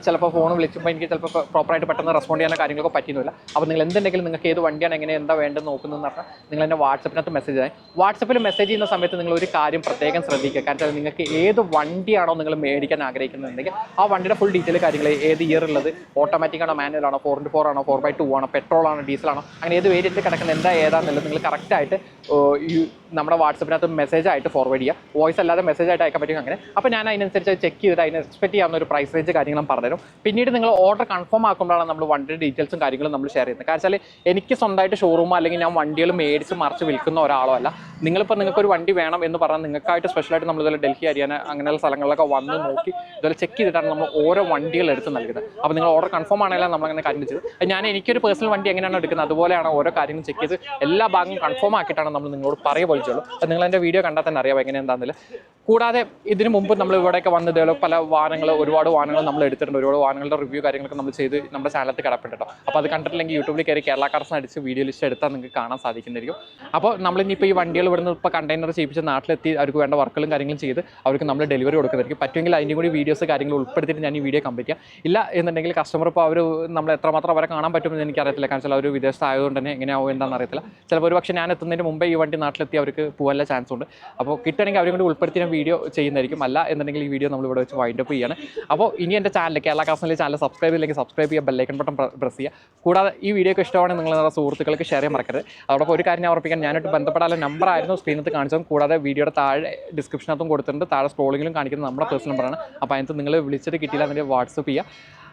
ചിലപ്പോൾ ഫോൺ വിളിക്കുമ്പോൾ എനിക്ക് ചിലപ്പോൾ പ്രോപ്പറായിട്ട് പെട്ടെന്ന് റെസ്പോണ്ട് ചെയ്യാൻ കാര്യങ്ങളൊക്കെ പറ്റുന്നില്ല അപ്പോൾ നിങ്ങൾ എന്തുണ്ടെങ്കിലും നിങ്ങൾക്ക് ഏത് വണ്ടിയാണ് എങ്ങനെ എന്താ വേണ്ടത് നോക്കുന്നതെന്ന് പറഞ്ഞാൽ നിങ്ങൾ എന്നെ വാട്സപ്പിനകത്ത് മെസ്സേജ് ചെയ്യാൻ വാട്സപ്പിൽ മെസ്സേജ് ചെയ്യുന്ന സമയത്ത് നിങ്ങൾ ഒരു കാര്യം പ്രത്യേകം ശ്രദ്ധിക്കുക. കാരണം നിങ്ങൾക്ക് ഏത് വണ്ടിയാണോ നിങ്ങൾ മേടിക്കാൻ ആഗ്രഹിക്കുന്നുണ്ടെങ്കിൽ ആ വണ്ടിയുടെ ഫുൾ ഡീറ്റെയിൽ കാര്യങ്ങൾ ഏത് ഇയർ ഉള്ളത് ഓട്ടോമാറ്റിക് ആണോ മാനുവൽ ആണോ ഫോർ ഇന്റു ഫോർ ആണോ ഫോർ ബൈ ടു ആണോ പെട്രോൾ ആണോ ഡീസൽ ആണോ അങ്ങനെ ഏത് വേരിയന്റ് കിടക്കുന്ന എന്താ ഏതാണെന്നുള്ളത് നിങ്ങൾ കറക്റ്റായിട്ട് നമ്മുടെ വാട്സപ്പിനകത്ത് മെസ്സേജ് ആയിട്ട് ഫോർവേഡ് ചെയ്യുക വോയിസ് അല്ലാതെ മെസ്സേജ് ആയിട്ട് അയക്കാൻ പറ്റും അങ്ങനെ. അപ്പോൾ ഞാൻ അതിനനുസരിച്ച് ചെക്ക് ചെയ്തിട്ട് അതിന് എക്സ്പെക്ട് ചെയ്യാവുന്ന ഒരു പ്രൈസ് റേഞ്ച് കാര്യങ്ങളും പറഞ്ഞുതരും. പിന്നീട് നിങ്ങൾ ഓർഡർ കൺഫേം ആക്കുമ്പോഴാണ് നമ്മൾ വണ്ടിയുടെ ഡീറ്റെയിൽസും കാര്യങ്ങളും നമ്മൾ ഷെയർ ചെയ്യുന്നത്. കാരണം വെച്ചാൽ എനിക്ക് സ്വന്തമായിട്ട് ഷോറൂമോ അല്ലെങ്കിൽ ഞാൻ വണ്ടികൾ മേടിച്ച് മറിച്ച് വിൽക്കുന്ന ഒരാളോ അല്ല. നിങ്ങളിപ്പോൾ നിങ്ങൾക്ക് ഒരു വണ്ടി വേണം എന്ന് പറഞ്ഞാൽ നിങ്ങൾക്കായിട്ട് സ്പെഷ്യലായിട്ട് നമ്മൾ ഇതുപോലെ ഡൽഹി ഹരിയാന അങ്ങനെയുള്ള സ്ഥലങ്ങളിലൊക്കെ വന്ന് നോക്കി ഇതുപോലെ ചെക്ക് ചെയ്തിട്ടാണ് നമ്മൾ ഓരോ വണ്ടികൾ എടുത്ത് നൽകുന്നത്. അപ്പോൾ നിങ്ങൾ ഓർഡർ കൺഫേം ആണെങ്കിലും നമ്മൾ അങ്ങനെ കാര്യം ചെയ്തത്. അത് ഞാൻ എനിക്കൊരു പേഴ്സണൽ വണ്ടി എങ്ങനെയാണ് എടുക്കുന്നത് അതുപോലെയാണ് ഓരോ കാര്യങ്ങളും ചെക്ക് ചെയ്ത് എല്ലാ ഭാഗവും കൺഫേം ആക്കിയിട്ടാണ് നമ്മൾ നിങ്ങളോട് പറയുക പോലിച്ചുള്ളൂ അത് നിങ്ങൾ എന്റെ വീഡിയോ കണ്ടാൽ തന്നെ അറിയാം എങ്ങനെ എന്താണെന്നില്ല. കൂടാതെ ഇതിനു മുമ്പ് നമ്മൾ ഇവിടെയൊക്കെ വന്ന ഇതേപോലെ പല വാഹനങ്ങൾ ഒരുപാട് വാഹനങ്ങൾ നമ്മൾ എടുത്തിട്ടുണ്ട്. ഒരുപാട് വാഹനങ്ങളുടെ റിവ്യൂ കാര്യങ്ങളൊക്കെ നമ്മൾ ചെയ്ത് നമ്മുടെ ചാനലത്ത് കിടപ്പുണ്ട് കേട്ടോ അപ്പോൾ അത് കണ്ടിട്ടില്ലെങ്കിൽ യൂട്യൂബിൽ കയറി കേരള കാർസ് അടിച്ച് വീഡിയോ ലിസ്റ്റ് എടുത്താൽ നിങ്ങൾക്ക് കാണാൻ സാധിക്കുന്നതായിരിക്കും. അപ്പോൾ നമ്മൾ ഇനിയിപ്പോൾ ഈ വണ്ടികൾ ഇവിടുന്ന് ഇപ്പോൾ കണ്ടെയ്നർ ചെയ്യിപ്പിച്ച് നാട്ടിലെത്തി അവർക്ക് വേണ്ട വർക്കുകളും കാര്യങ്ങളും ചെയ്ത് അവർക്ക് നമ്മൾ ഡെലിവറി കൊടുക്കുന്നതായിരിക്കും. പറ്റുമെങ്കിൽ അതിന്റെ കൂടി വീഡിയോസ് കാര്യങ്ങൾ ഉൾപ്പെടുത്തിയിട്ട് ഞാൻ ഈ വീഡിയോ കംപ്ലീറ്റ് ഇല്ല എന്നുണ്ടെങ്കിൽ കസ്റ്റമർ ഇപ്പോൾ അവർ നമ്മൾ എത്രമാത്രം അവരെ കാണാൻ പറ്റുമെന്ന് എനിക്കറിയത്തില്ല. കാരണം ചില അവർ വിദേശത്തായതുകൊണ്ട് തന്നെ എങ്ങനെയാവും എന്താണെന്ന് അറിയത്തില്ല. ചിലപ്പോൾ ഒരു പക്ഷേ ഞാൻ എത്തുന്നതിന് മുമ്പേ ഈ വണ്ടി നാട്ടിലെത്തി അവർക്ക് പോകാനുള്ള ചാൻസ് ഉണ്ട്. അപ്പോൾ കിട്ടണമെങ്കിൽ അവരും കൂടി ഉൾപ്പെടുത്തി ഞാൻ വീഡിയോ ചെയ്യുന്നതായിരിക്കും. അല്ല എന്നുണ്ടെങ്കിൽ ഈ വീഡിയോ നമ്മൾ ഇവിടെ വെച്ച് വൈൻഡ് അപ്പ് ചെയ്യാണ്. അപ്പോൾ ഇനി എന്റെ ചാനൽ കേരള കാസിലെ ചാനൽ സബ്സ്ക്രൈബ് ചെയ്യില്ലെങ്കിൽ സബ്സ്ക്രൈബ് ചെയ്യുക ബെല്ലൈക്കൺ ബട്ടൺ പ്രസ് ചെയ്യുക. കൂടാതെ ഈ വീഡിയോക്ക് ഇഷ്ടമാണെങ്കിൽ നിങ്ങൾ നിങ്ങളുടെ സുഹൃത്തുക്കൾക്ക് ഷെയർ ചെയ്യാൻ മറക്കരുത്. അതോടൊപ്പം ഒരു കാര്യം ഞാൻ ഉറപ്പിക്കാൻ ഞാനായിട്ട് ബന്ധപ്പെടാനുള്ള നമ്പർ ആയിരുന്നു സ്ക്രീനത്ത് കാണിച്ചതും കൂടാതെ വീഡിയോയുടെ താഴെ ഡിസ്ക്രിപ്ഷനകത്തും കൊടുത്തിട്ടുണ്ട്. താഴെ സ്ക്രോളിങ്ങിലും കാണിക്കുന്നത് നമ്മുടെ പേഴ്സണൽ നമ്പറാണ് അപ്പോൾ അതിനകത്ത് നിങ്ങൾ വിളിച്ചിട്ട് കിട്ടിയില്ല എന്നുണ്ടെങ്കിൽ വാട്സപ്പ് ചെയ്യുക.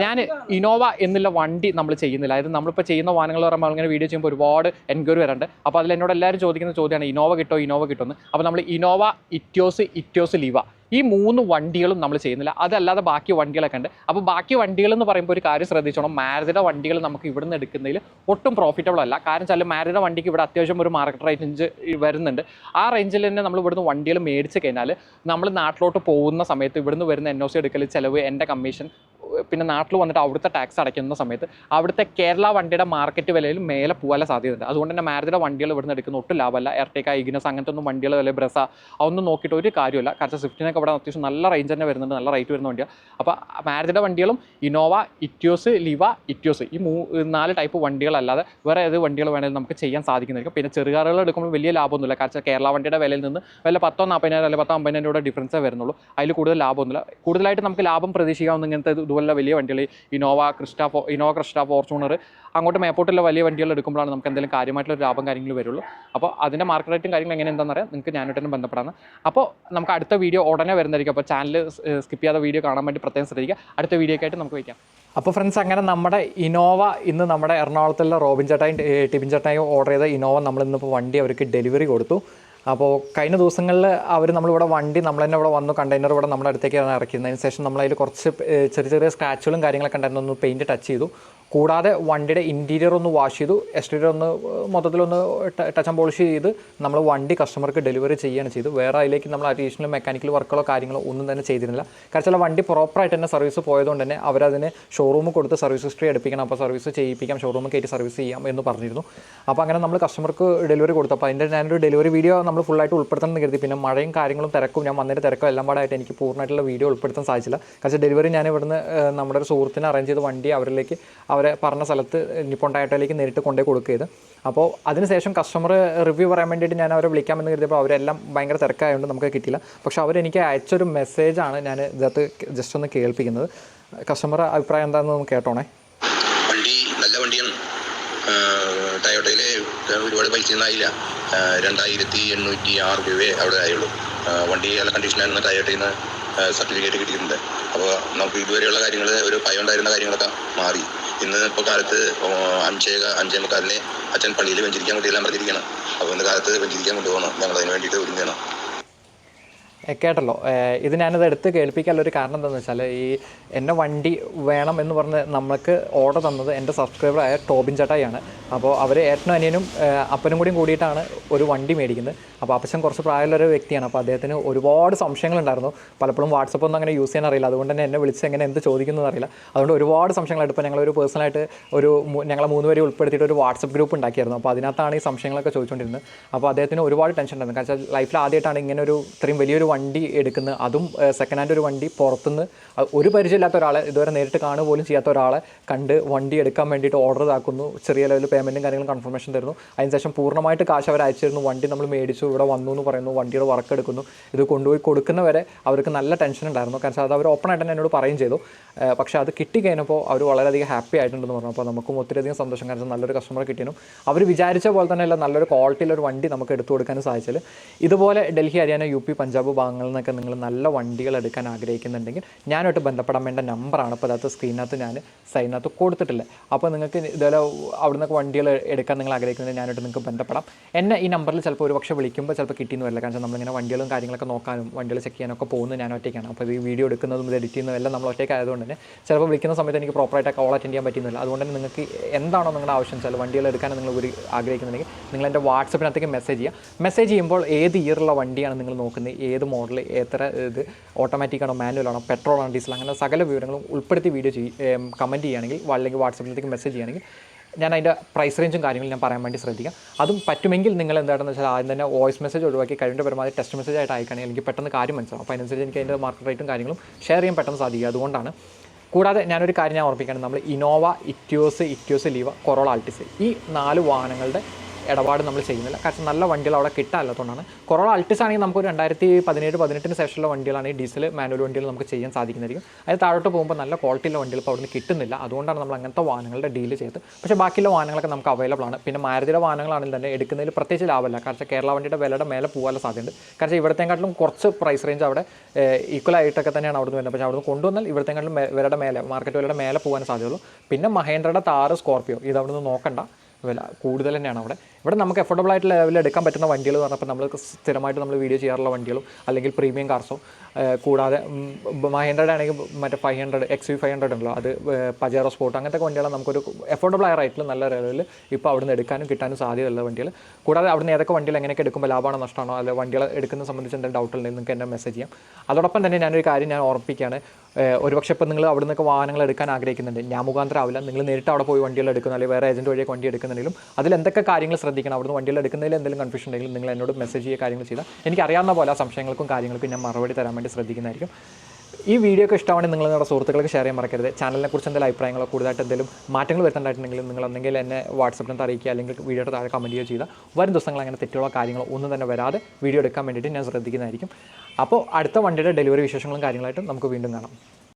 ഞാൻ ഇനോവ എന്നുള്ള വണ്ടി നമ്മൾ ചെയ്യുന്നില്ല. അതായത് നമ്മളിപ്പോൾ ചെയ്യുന്ന വാഹനങ്ങൾ പറയുമ്പോൾ ഇങ്ങനെ വീഡിയോ ചെയ്യുമ്പോൾ ഒരുപാട് എൻക്വയറി വരുന്നുണ്ട് അപ്പോൾ അതിൽ എന്നോട് എല്ലാവരും ചോദിക്കുന്ന ചോദ്യമാണ് ഇനോവ കിട്ടോ ഇനോവ കിട്ടുമെന്ന് അപ്പോൾ നമ്മൾ ഇനോവ ഇറ്റോസ് ഇറ്റോസ് ലിവ. ഈ മൂന്ന് വണ്ടികളും നമ്മൾ ചെയ്യുന്നില്ല. അതല്ലാതെ ബാക്കി വണ്ടികളൊക്കെ ഉണ്ട്. അപ്പോൾ ബാക്കി വണ്ടികൾ എന്ന് പറയുമ്പോൾ ഒരു കാര്യം ശ്രദ്ധിച്ചോണം. മാരുതിയുടെ വണ്ടികൾ നമുക്ക് ഇവിടെ നിന്ന് എടുക്കുന്നതിൽ ഒട്ടും പ്രോഫിറ്റബിൾ അല്ല. കാരണം വെച്ചാൽ മാരുതിയുടെ വണ്ടിക്ക് ഇവിടെ അത്യാവശ്യം ഒരു മാർക്കറ്റ് റേഞ്ച് വരുന്നുണ്ട്. ആ റേഞ്ചിൽ തന്നെ നമ്മൾ ഇവിടുന്ന് വണ്ടികൾ മേടിച്ച് കഴിഞ്ഞാൽ നമ്മൾ നാട്ടിലോട്ട് പോകുന്ന സമയത്ത് ഇവിടുന്ന് വരുന്ന എൻ ഒ സി എടുക്കൽ ചിലവ് എന്റെ കമ്മീഷൻ പിന്നെ നാട്ടിൽ വന്നിട്ട് അവിടുത്തെ ടാക്സ് അടയ്ക്കുന്ന സമയത്ത് അവിടുത്തെ കേരള വണ്ടിയുടെ മാർക്കറ്റ് വിലയിൽ മേലെ പോകാൻ സാധ്യതയുണ്ട്. അതുകൊണ്ട് തന്നെ മാരുതിയുടെ വണ്ടികൾ ഇവിടുന്ന് എടുക്കുന്ന ഒട്ടും ലാഭമല്ല. എർട്ടേക്ക ഇഗ്നസ് അങ്ങനത്തെ ഒന്നും വണ്ടികൾ വില ബ്രസ അതൊന്നും നോക്കിയിട്ട് ഒരു കാര്യമില്ല കാരണം സ്വിഫ്റ്റിനൊക്കെ ഇവിടെ അത്യാവശ്യം നല്ല റേഞ്ച് തന്നെ വരുന്നുണ്ട് നല്ല റേറ്റ് വരുന്ന വണ്ടിയാണ് അപ്പോൾ മാരുതിയുടെ വണ്ടികളും ഇന്നോവ ഇറ്റ്യോസ് ലിവ ഇറ്റ്യോസ്. ഈ മൂ നാല് ടൈപ്പ് വണ്ടികളല്ലാതെ വേറെ ഏത് വണ്ടികൾ വേണമെങ്കിലും നമുക്ക് ചെയ്യാൻ സാധിക്കുന്നതായിരിക്കും. പിന്നെ ചെറുകാറുകൾ എടുക്കുമ്പോൾ വലിയ ലാഭമൊന്നുമില്ല. കാരണം കേരള വണ്ടിയുടെ വിലയിൽ നിന്ന് വല്ല പത്തോ നാൽപ്പതിനായിരം അല്ലെങ്കിൽ പത്തോ അമ്പതിനായിരം രൂപ ഡിഫറൻസേ വരുന്നുള്ളൂ. അതിൽ കൂടുതൽ ലാഭമൊന്നുമില്ല. കൂടുതലായിട്ട് നമുക്ക് ലാഭം പ്രതീക്ഷിക്കാവുന്ന ഇങ്ങനത്തെ ഇത് ഇതുപോലുള്ള വലിയ വണ്ടികൾ Innova Crysta Innova Crysta Fortuner അങ്ങോട്ട് മേപ്പോട്ടുള്ള വലിയ വണ്ടികൾ എടുക്കുമ്പോഴാണ് നമുക്ക് എന്തെങ്കിലും കാര്യമായിട്ടുള്ള ലാഭം കാര്യങ്ങൾ വരുള്ളൂ. അപ്പോൾ അതിന്റെ മാർക്കറ്റ് റേറ്റും കാര്യങ്ങൾ എങ്ങനെ എന്താണെന്ന് അറിയാം. നിങ്ങൾക്ക് ഞാനോട്ടും ബന്ധപ്പെടാണ്. അപ്പോൾ നമുക്ക് അടുത്ത വീഡിയോ ഉടനെ വരുന്നതായിരിക്കും. അപ്പോൾ ചാനൽ സ്കിപ്പ് ചെയ്യാതെ വീഡിയോ കാണാൻ വേണ്ടി പ്രത്യേകം ശ്രദ്ധിക്കുക. അടുത്ത വീഡിയോക്കായിട്ട് നമുക്ക് വയ്ക്കാം. അപ്പോൾ ഫ്രണ്ട്സ് അങ്ങനെ നമ്മുടെ ഇനോവ ഇന്ന് നമ്മുടെ എറണാകുളത്തുള്ള റോബിൻ ചേട്ടായും ടിബിൻ ചേട്ടായും ഓർഡർ ചെയ്ത ഇനോവ നമ്മൾ ഇന്നിപ്പോൾ വണ്ടി അവർക്ക് ഡെലിവറി കൊടുത്തു. അപ്പോൾ കഴിഞ്ഞ ദിവസങ്ങളിൽ അവർ നമ്മളിവിടെ വണ്ടി നമ്മൾ തന്നെ ഇവിടെ വന്നു കണ്ടെയ്നർ ഇവിടെ നമ്മുടെ അടുത്തേക്കാണ് ഇറക്കിയത് അതിന് ശേഷം നമ്മളതിൽ കുറച്ച് ചെറിയ ചെറിയ സ്ക്രാച്ചുകളും കാര്യങ്ങളൊക്കെ ഉണ്ടായിരുന്നു. ഒന്ന് പെയിന്റ് ടച്ച് ചെയ്തു. കൂടാതെ വണ്ടിയുടെ ഇന്റീരിയർ ഒന്ന് വാഷ് ചെയ്തു എക്സ്റ്റീരിയർ ഒന്ന് മൊത്തത്തിലൊന്ന് ടച്ച് ആൻഡ് പോളിഷ് ചെയ്ത് നമ്മൾ വണ്ടി കസ്റ്റമർക്ക് ഡെലിവറി ചെയ്യുകയാണ് ചെയ്തു വേറെ അതിലേക്ക് നമ്മൾ അഡീഷണൽ മെക്കാനിക്കൽ വർക്കുകളോ കാര്യങ്ങളോ ഒന്നും തന്നെ ചെയ്തിരുന്നില്ല. കാരണം ചില വണ്ടി പ്രോപ്പറായിട്ട് തന്നെ സർവീസ് പോയതുകൊണ്ട് തന്നെ അവരതിന് ഷോറൂമിൽ കൊടുത്ത് സർവീസ് ഹിസ്റ്ററി എടുപ്പിക്കണം അപ്പോൾ സർവീസ് ചെയ്യിപ്പിക്കാം ഷോറൂമിൽ കയറ്റി സർവീസ് ചെയ്യാം എന്ന് പറഞ്ഞിരുന്നു. അപ്പോൾ അങ്ങനെ നമ്മൾ കസ്റ്റമർക്ക് ഡെലിവറി കൊടുത്തു അപ്പോൾ അതിന്റെ ഞാനൊരു ഡെലിവറി വീഡിയോ നമ്മൾ ഫുള്ളായിട്ട് ഉൾപ്പെടുത്തണം എന്ന് കരുതി. പിന്നെ മഴയും കാര്യങ്ങളും തിരക്കും ഞാൻ വന്നതിന്റെ തിരക്കും എല്ലാം പാടായിട്ട് എനിക്ക് പൂർണമായിട്ടുള്ള വീഡിയോ ഉൾപ്പെടുത്താൻ സാധിച്ചില്ല. കാരണം ഡെലിവറി ഞാൻ ഇവിടുന്ന് നമ്മുടെ ഒരു സുഹൃത്തിനെ അറേഞ്ച് ചെയ്ത് വണ്ടി അവരിലേക്ക് പറഞ്ഞ സ്ഥലത്ത് നിപ്പോൺ ടയറ്റോയിലേക്ക് നേരിട്ട് കൊണ്ടുപോയി കൊടുക്കുകയത് അപ്പോൾ അതിനുശേഷം കസ്റ്റമർ റിവ്യൂ പറയാൻ വേണ്ടിയിട്ട് ഞാൻ അവരെ വിളിക്കാമെന്ന് കരുതിയപ്പോൾ അവരെല്ലാം ഭയങ്കര തിരക്കായതുകൊണ്ട് നമുക്ക് കിട്ടിയില്ല. പക്ഷേ അവരെനിക്ക് അയച്ചൊരു മെസ്സേജാണ് ഞാൻ ഇതിനകത്ത് ജസ്റ്റ് ഒന്ന് കേൾപ്പിക്കുന്നത്. കസ്റ്റമർ അഭിപ്രായം എന്താണെന്ന് നമുക്ക് കേട്ടോണേ. വണ്ടി നല്ല വണ്ടിയാണ്. ടയോട്ടയിലെ ഒരുപാട് പൈസ ഒന്നും ആയില്ല. ആ, രണ്ടായിരത്തി എണ്ണൂറ്റി ആറ് രൂപയെ അവിടെ ആയുള്ളൂ. വണ്ടി നല്ല കണ്ടീഷനായിരുന്നു ടയോട്ടയിൽ നിന്ന് സർട്ടിഫിക്കറ്റ് കിട്ടിയിട്ടുണ്ട്. അപ്പോൾ നമുക്ക് ഇതുവരെയുള്ള കാര്യങ്ങൾ ഒരു ഭയം ഉണ്ടായിരുന്ന കാര്യങ്ങളൊക്കെ മാറി. ഇന്ന് ഇപ്പോൾ കാലത്ത് അഞ്ചേ അഞ്ചേ മുക്കാലിനെ അച്ഛൻ പള്ളിയിൽ വെഞ്ചിരിക്കാൻ കുട്ടിയെല്ലാം പറഞ്ഞിരിക്കണം അപ്പോൾ ഇന്ന് കാലത്ത് വെഞ്ചിരിക്കാൻ കൊണ്ടുപോകണം. ഞങ്ങൾ അതിന് വേണ്ടിയിട്ട് ഒരുങ്ങണം കേട്ടല്ലോ. ഇത് ഞാനത് എടുത്ത് കേൾപ്പിക്കാനുള്ള ഒരു കാരണം എന്താണെന്ന് വെച്ചാൽ ഈ എന്നെ വണ്ടി വേണം എന്ന് പറഞ്ഞ് നമ്മൾക്ക് ഓർഡർ തന്നത് എന്റെ സബ്സ്ക്രൈബറായ ടോബിൻ ചേട്ടായിയാണ്. അപ്പോൾ അവർ ഏട്ടനും അനിയനും അപ്പനും കൂടിയും കൂടിയിട്ടാണ് ഒരു വണ്ടി മേടിക്കുന്നത്. അപ്പോൾ അപ്പച്ചൻ കുറച്ച് പ്രായമുള്ള ഒരു വ്യക്തിയാണ്. അപ്പോൾ അദ്ദേഹത്തിന് ഒരുപാട് സംശയങ്ങളുണ്ടായിരുന്നു. പലപ്പോഴും വാട്സപ്പ് ഒന്നും അങ്ങനെ യൂസ് ചെയ്യാൻ അറിയില്ല. അതുകൊണ്ട് തന്നെ എന്നെ വിളിച്ച് എങ്ങനെ എന്ത് ചോദിക്കുന്നു അറിയില്ല. അതുകൊണ്ട് ഒരുപാട് സംശയങ്ങളായിട്ട് ഇപ്പോൾ ഞങ്ങളൊരു പേഴ്സണലായിട്ട് ഒരു ഞങ്ങളെ മൂന്ന് പേരെ ഉൾപ്പെടുത്തിയിട്ട് ഒരു വാട്സപ്പ് ഗ്രൂപ്പ് ഉണ്ടാക്കിയിരുന്നു അപ്പോൾ അതിനകത്താണ് ഈ സംശയങ്ങളൊക്കെ ചോദിച്ചുകൊണ്ടിരുന്നത്. അപ്പോൾ അദ്ദേഹത്തിന് ഒരുപാട് ടെൻഷൻ ഉണ്ടായിരുന്നു. കാരണം ലൈഫിൽ ആദ്യമായിട്ടാണ് ഇങ്ങനെ ഒരു ഇത്രയും വലിയൊരു വണ്ടി എടുക്കുന്നത്. അതും സെക്കൻഡ് ഹാൻഡ് ഒരു വണ്ടി പുറത്തുനിന്ന് ഒരു ഒരു പരിചയമില്ലാത്ത ഒരാളെ ഇതുവരെ നേരിട്ട് കാണുക പോലും ചെയ്യാത്ത ഒരാളെ കണ്ട് വണ്ടി എടുക്കാൻ വേണ്ടിയിട്ട് ഓർഡർ ഇതാക്കുന്നു. ചെറിയ ലെവലിൽ പേയ്മെന്റും കാര്യങ്ങളും കൺഫർമേഷൻ തരുന്നു. അതിനുശേഷം പൂർണമായിട്ട് കാശ് അവർ അയച്ചു തരുന്നു വണ്ടി നമ്മൾ മേടിച്ചു. ഇവിടെ വന്നു എന്ന് പറയുന്നു. വണ്ടിയുടെ വർക്ക് എടുക്കുന്നു. ഇത് കൊണ്ടുപോയി കൊടുക്കുന്നവരെ അവർക്ക് നല്ല ടെൻഷൻ ഉണ്ടായിരുന്നു. കാരണം അത് അവർ ഓപ്പൺ ആയിട്ട് തന്നെ എന്നോട് പറയും ചെയ്തു. പക്ഷേ അത് കിട്ടി കഴിഞ്ഞപ്പോൾ അവർ വളരെയധികം ഹാപ്പി ആയിട്ടുണ്ടെന്ന് പറഞ്ഞു. അപ്പോൾ നമുക്കും ഒത്തിരിയധികം സന്തോഷം. കാരണം നല്ലൊരു കസ്റ്റമർ കിട്ടിയനും അവർ വിചാരിച്ച പോലെ തന്നെ അല്ല നല്ലൊരു ക്വാളിറ്റിയിലൊരു വണ്ടി നമുക്ക് എടുത്തു കൊടുക്കാനും സാധിച്ചാൽ ഇതുപോലെ ഡൽഹി ഹരിയാന യു പി പഞ്ചാബ് ഭാഗങ്ങളിൽ നിന്നൊക്കെ നിങ്ങൾ നല്ല വണ്ടികൾ എടുക്കാൻ ആഗ്രഹിക്കുന്നുണ്ടെങ്കിൽ ഞാനായിട്ട് ബന്ധപ്പെടാൻ വേണ്ട നമ്പറാണ്. ഇപ്പോൾ അതിനകത്ത് സ്ക്രീനകത്ത് ഞാൻ സൈനകത്ത് കൊടുത്തിട്ടില്ല. അപ്പോൾ നിങ്ങൾക്ക് ഇതുപോലെ അവിടെ നിന്നൊക്കെ വണ്ടികൾ എടുക്കാൻ നിങ്ങൾ ആഗ്രഹിക്കുന്നത് ഞാനായിട്ട് നിങ്ങൾക്ക് ബന്ധപ്പെടാം. എന്നെ ഈ നമ്പറിൽ ചിലപ്പോൾ ഒരു പക്ഷേ വിളിക്കുമ്പോൾ ചിലപ്പോൾ കിട്ടിയെന്ന് വരില്ല. കാരണം നമ്മളിങ്ങനെ വണ്ടികളും കാര്യങ്ങളൊക്കെ നോക്കാനും വണ്ടികൾ ചെക്ക് ചെയ്യാനൊക്കെ പോകുന്നത് ഞാൻ ഒറ്റയ്ക്കാണ്. അപ്പോൾ ഈ വീഡിയോ എടുക്കുന്നതും ഇത് എഡിറ്റ് ചെയ്യുന്നതും എല്ലാം നമ്മൾ ഒറ്റയ്ക്ക് ആയതുകൊണ്ട് തന്നെ ചിലപ്പോൾ വിളിക്കുന്ന സമയത്ത് എനിക്ക് പ്രോപ്പറായിട്ട് കോൾ അറ്റൻഡ് ചെയ്യാൻ പറ്റുന്നില്ല. അതുകൊണ്ട് തന്നെ നിങ്ങൾക്ക് എന്താണോ നിങ്ങളുടെ ആവശ്യം വെച്ചാൽ വണ്ടികൾ എടുക്കാൻ നിങ്ങൾ ഒരു ആഗ്രഹിക്കുന്നുണ്ടെങ്കിൽ നിങ്ങൾ എന്റെ വാട്സപ്പിനകത്തേക്ക് മെസ്സേജ് ചെയ്യുക മെസ്സേജ് ചെയ്യുമ്പോൾ ഏത് ഇയറുള്ള വണ്ടിയാണ് നിങ്ങൾ നോക്കുന്നത്? ഏത് മോഡൽ എത്ര ഇത് ഓട്ടോമാറ്റിക് ആണോ മാനുവൽ ആണോ പെട്രോൾ ആണോ ഡീസൽ അങ്ങനെ സകല വിവരങ്ങളും ഉൾപ്പെടുത്തി വീഡിയോ ചെയ്യ കമന്റ് ചെയ്യുകയാണെങ്കിൽ അല്ലെങ്കിൽ വാട്സപ്പിലേക്ക് മെസ്സേജ് ചെയ്യുകയാണെങ്കിൽ ഞാൻ അതിന്റെ പ്രൈസ് റേഞ്ചും കാര്യങ്ങളും ഞാൻ പറയാൻ വേണ്ടി ശ്രദ്ധിക്കാം. അതും പറ്റുമെങ്കിൽ നിങ്ങൾ എന്താണെന്ന് വെച്ചാൽ ആദ്യം തന്നെ വോയിസ് മെസ്സേജ് ഒഴിവാക്കി കഴിവിന്റെ പരമാവധി ടെസ്റ്റ് മെസ്സേജ് ആയിട്ട് അയക്കുകയാണെങ്കിൽ എനിക്ക് പെട്ടെന്ന് കാര്യം മനസ്സിലാവും. അപ്പോൾ അതിനനുസരിച്ച് എനിക്ക് അതിന്റെ മാർക്കറ്റ് റേറ്റും കാര്യങ്ങളും ഷെയർ ചെയ്യാൻ പെട്ടെന്ന് സാധിക്കുക അതുകൊണ്ടാണ് കൂടാതെ ഞാനൊരു കാര്യം ഞാൻ ഓർപ്പിക്കുകയാണ്. നമ്മൾ Innova Etios Etios Liva Corolla Altis ഈ നാല് വാഹനങ്ങളുടെ ഇടപാട് നമ്മൾ ചെയ്യുന്നില്ല. കാരണം നല്ല വണ്ടികൾ അവിടെ കിട്ടാല്ലാത്തതുകൊണ്ടാണ് കൊറോള അൾട്ടിസ് ആണെങ്കിൽ നമുക്ക് ഒരു രണ്ടായിരത്തി പതിനേഴ് പതിനെട്ടിന് ശേഷമുള്ള വണ്ടികളാണ് ഈ ഡീസൽ മാനുവൽ വണ്ടികൾ നമുക്ക് ചെയ്യാൻ സാധിക്കുന്നതായിരിക്കും. അത് താഴോട്ട് പോകുമ്പോൾ നല്ല ക്വാളിറ്റിയുള്ള വണ്ടികൾ ഇപ്പോൾ അവിടുന്ന് കിട്ടുന്നില്ല. അതുകൊണ്ടാണ് നമ്മൾ അങ്ങനത്തെ വാഹനങ്ങളുടെ ഡീൽ ചെയ്ത് പക്ഷേ ബാക്കിയുള്ള വാഹനങ്ങളൊക്കെ നമുക്ക് അവൈലബിൾ ആണ്. പിന്നെ മാരുതിയുടെ വാഹനങ്ങളാണെങ്കിൽ തന്നെ എടുക്കുന്നതിൽ പ്രത്യേകിച്ച് ലാഭമല്ല. കാരണം കേരള വണ്ടിയുടെ വിലയുടെ മേലെ പോകാനുള്ള സാധ്യതയുണ്ട്. കാരണം ഇവിടത്തെക്കാട്ടിലും കുറച്ച് പ്രൈസ് റേഞ്ച് അവിടെ ഈക്വൽ ആയിട്ടൊക്കെ തന്നെയാണ് അവിടുന്ന് വരുന്നത്. പക്ഷേ അവിടുന്ന് കൊണ്ടുവന്നാൽ ഇവിടത്തെക്കാട്ടിലും വിലയുടെ മേലെ മാർക്കറ്റ് വിലയുടെ മേലെ പോകാൻ സാധ്യതയുള്ളൂ. പിന്നെ മഹേന്ദ്രയുടെ താറ് സ്കോർപ്പിയോ ഇത് അവിടുന്ന് നോക്കണ്ട. വില കൂടുതൽ തന്നെയാണ് അവിടെ. ഇവിടെ നമുക്ക് എഫോർഡബിൾ ആയിട്ടുള്ള ലെവലിൽ എടുക്കാൻ പറ്റുന്ന വണ്ടികൾ എന്ന് പറഞ്ഞപ്പോൾ നമ്മൾ സ്ഥിരമായിട്ട് നമ്മൾ വീഡിയോ ചെയ്യാറുള്ള വണ്ടികളും അല്ലെങ്കിൽ പ്രീമിയം കാർസോ കൂടാതെ മഹേന്ദ്രയുടെ ആണെങ്കിൽ മറ്റേ five hundred X V five hundred ഉണ്ടല്ലോ അത് പജേറോ സ്പോർട്ട് അങ്ങനത്തെ വണ്ടികളാണ് നമുക്കൊരു അഫോർഡബിൾ ആയ റേറ്റിൽ നല്ല ലെവലിൽ ഇപ്പോൾ അവിടുന്ന് എടുക്കാനും കിട്ടാനും സാധ്യതയുള്ള വണ്ടികൾ. കൂടാതെ അവിടുന്ന് ഏതൊക്കെ വണ്ടികൾ എങ്ങനെയൊക്കെ എടുക്കുമ്പോൾ ലാഭമാണോ നഷ്ടമാണോ അല്ലെങ്കിൽ വണ്ടികൾ എടുക്കുന്ന സംബന്ധിച്ച് എന്തെങ്കിലും ഡൗട്ട് ഉണ്ടെങ്കിൽ നിങ്ങൾക്ക് എന്നെ മെസ്സേജ് ചെയ്യാം. അതോടൊപ്പം തന്നെ ഞാനൊരു കാര്യം ഞാൻ ഓർമ്മിപ്പിക്കുകയാണ്. ഒരുപക്ഷെ ഇപ്പം നിങ്ങൾ അവിടെ നിന്നൊക്കെ വാഹനങ്ങൾ എടുക്കാൻ ആഗ്രഹിക്കുന്നുണ്ട്. ഞാൻ മുഖാന്തരം ആവില്ല. നിങ്ങൾ നേരിട്ട് അവിടെ പോയി വണ്ടികൾ എടുക്കുന്ന അല്ലെങ്കിൽ വേറെ ഏജന്റ് വഴിയൊക്കെ വണ്ടി എടുക്കുന്നുണ്ടെങ്കിലും അതിൽ എന്തൊക്കെ കാര്യങ്ങൾ ശ്രദ്ധിക്കണം? അവിടുന്ന് വണ്ടികൾ എടുക്കുന്നതിൽ എന്തെങ്കിലും കൺഫ്യൂഷൻ ഉണ്ടെങ്കിലും നിങ്ങൾ എന്നോട് മെസ്സേജ് ചെയ്യുക കാര്യങ്ങൾ ചെയ്താൽ എനിക്ക് അറിയാവുന്ന പോലെ ആ സംശയങ്ങൾക്കും കാര്യങ്ങൾക്കും ഞാൻ മറുപടി തരാൻ വേണ്ടി ശ്രദ്ധിക്കുന്നതായിരിക്കും. ഈ വീഡിയോ ഒക്കെ ഇഷ്ടമാണെങ്കിൽ നിങ്ങൾ നിങ്ങളുടെ സുഹൃത്തുക്കൾക്ക് ഷെയർ ചെയ്യാൻ മറക്കരുത്. ചാനലിനെ കുറിച്ച് എന്തെങ്കിലും അഭിപ്രായങ്ങളോ കൂടുതലായിട്ട് എന്തെങ്കിലും മാറ്റങ്ങൾ വരുത്തേണ്ടതായിട്ടുണ്ടെങ്കിൽ നിങ്ങൾ ഒന്നെങ്കിൽ എന്നെ വാട്സപ്പിൽ അറിയിക്കുക അല്ലെങ്കിൽ വീഡിയോയുടെ താഴെ കമന്റ് ചെയ്യുക. ചെയ്താൽ വരും ദിവസങ്ങൾ അങ്ങനെ തെറ്റുള്ള കാര്യങ്ങൾ ഒന്നും തന്നെ വരാതെ വീഡിയോ എടുക്കാൻ വേണ്ടിയിട്ട് ഞാൻ ശ്രദ്ധിക്കുന്നതായിരിക്കും. അപ്പോൾ അടുത്ത വണ്ടിയുടെ ഡെലിവറി വിശേഷങ്ങളും കാര്യങ്ങളായിട്ടും നമുക്ക് വീണ്ടും കാണാം.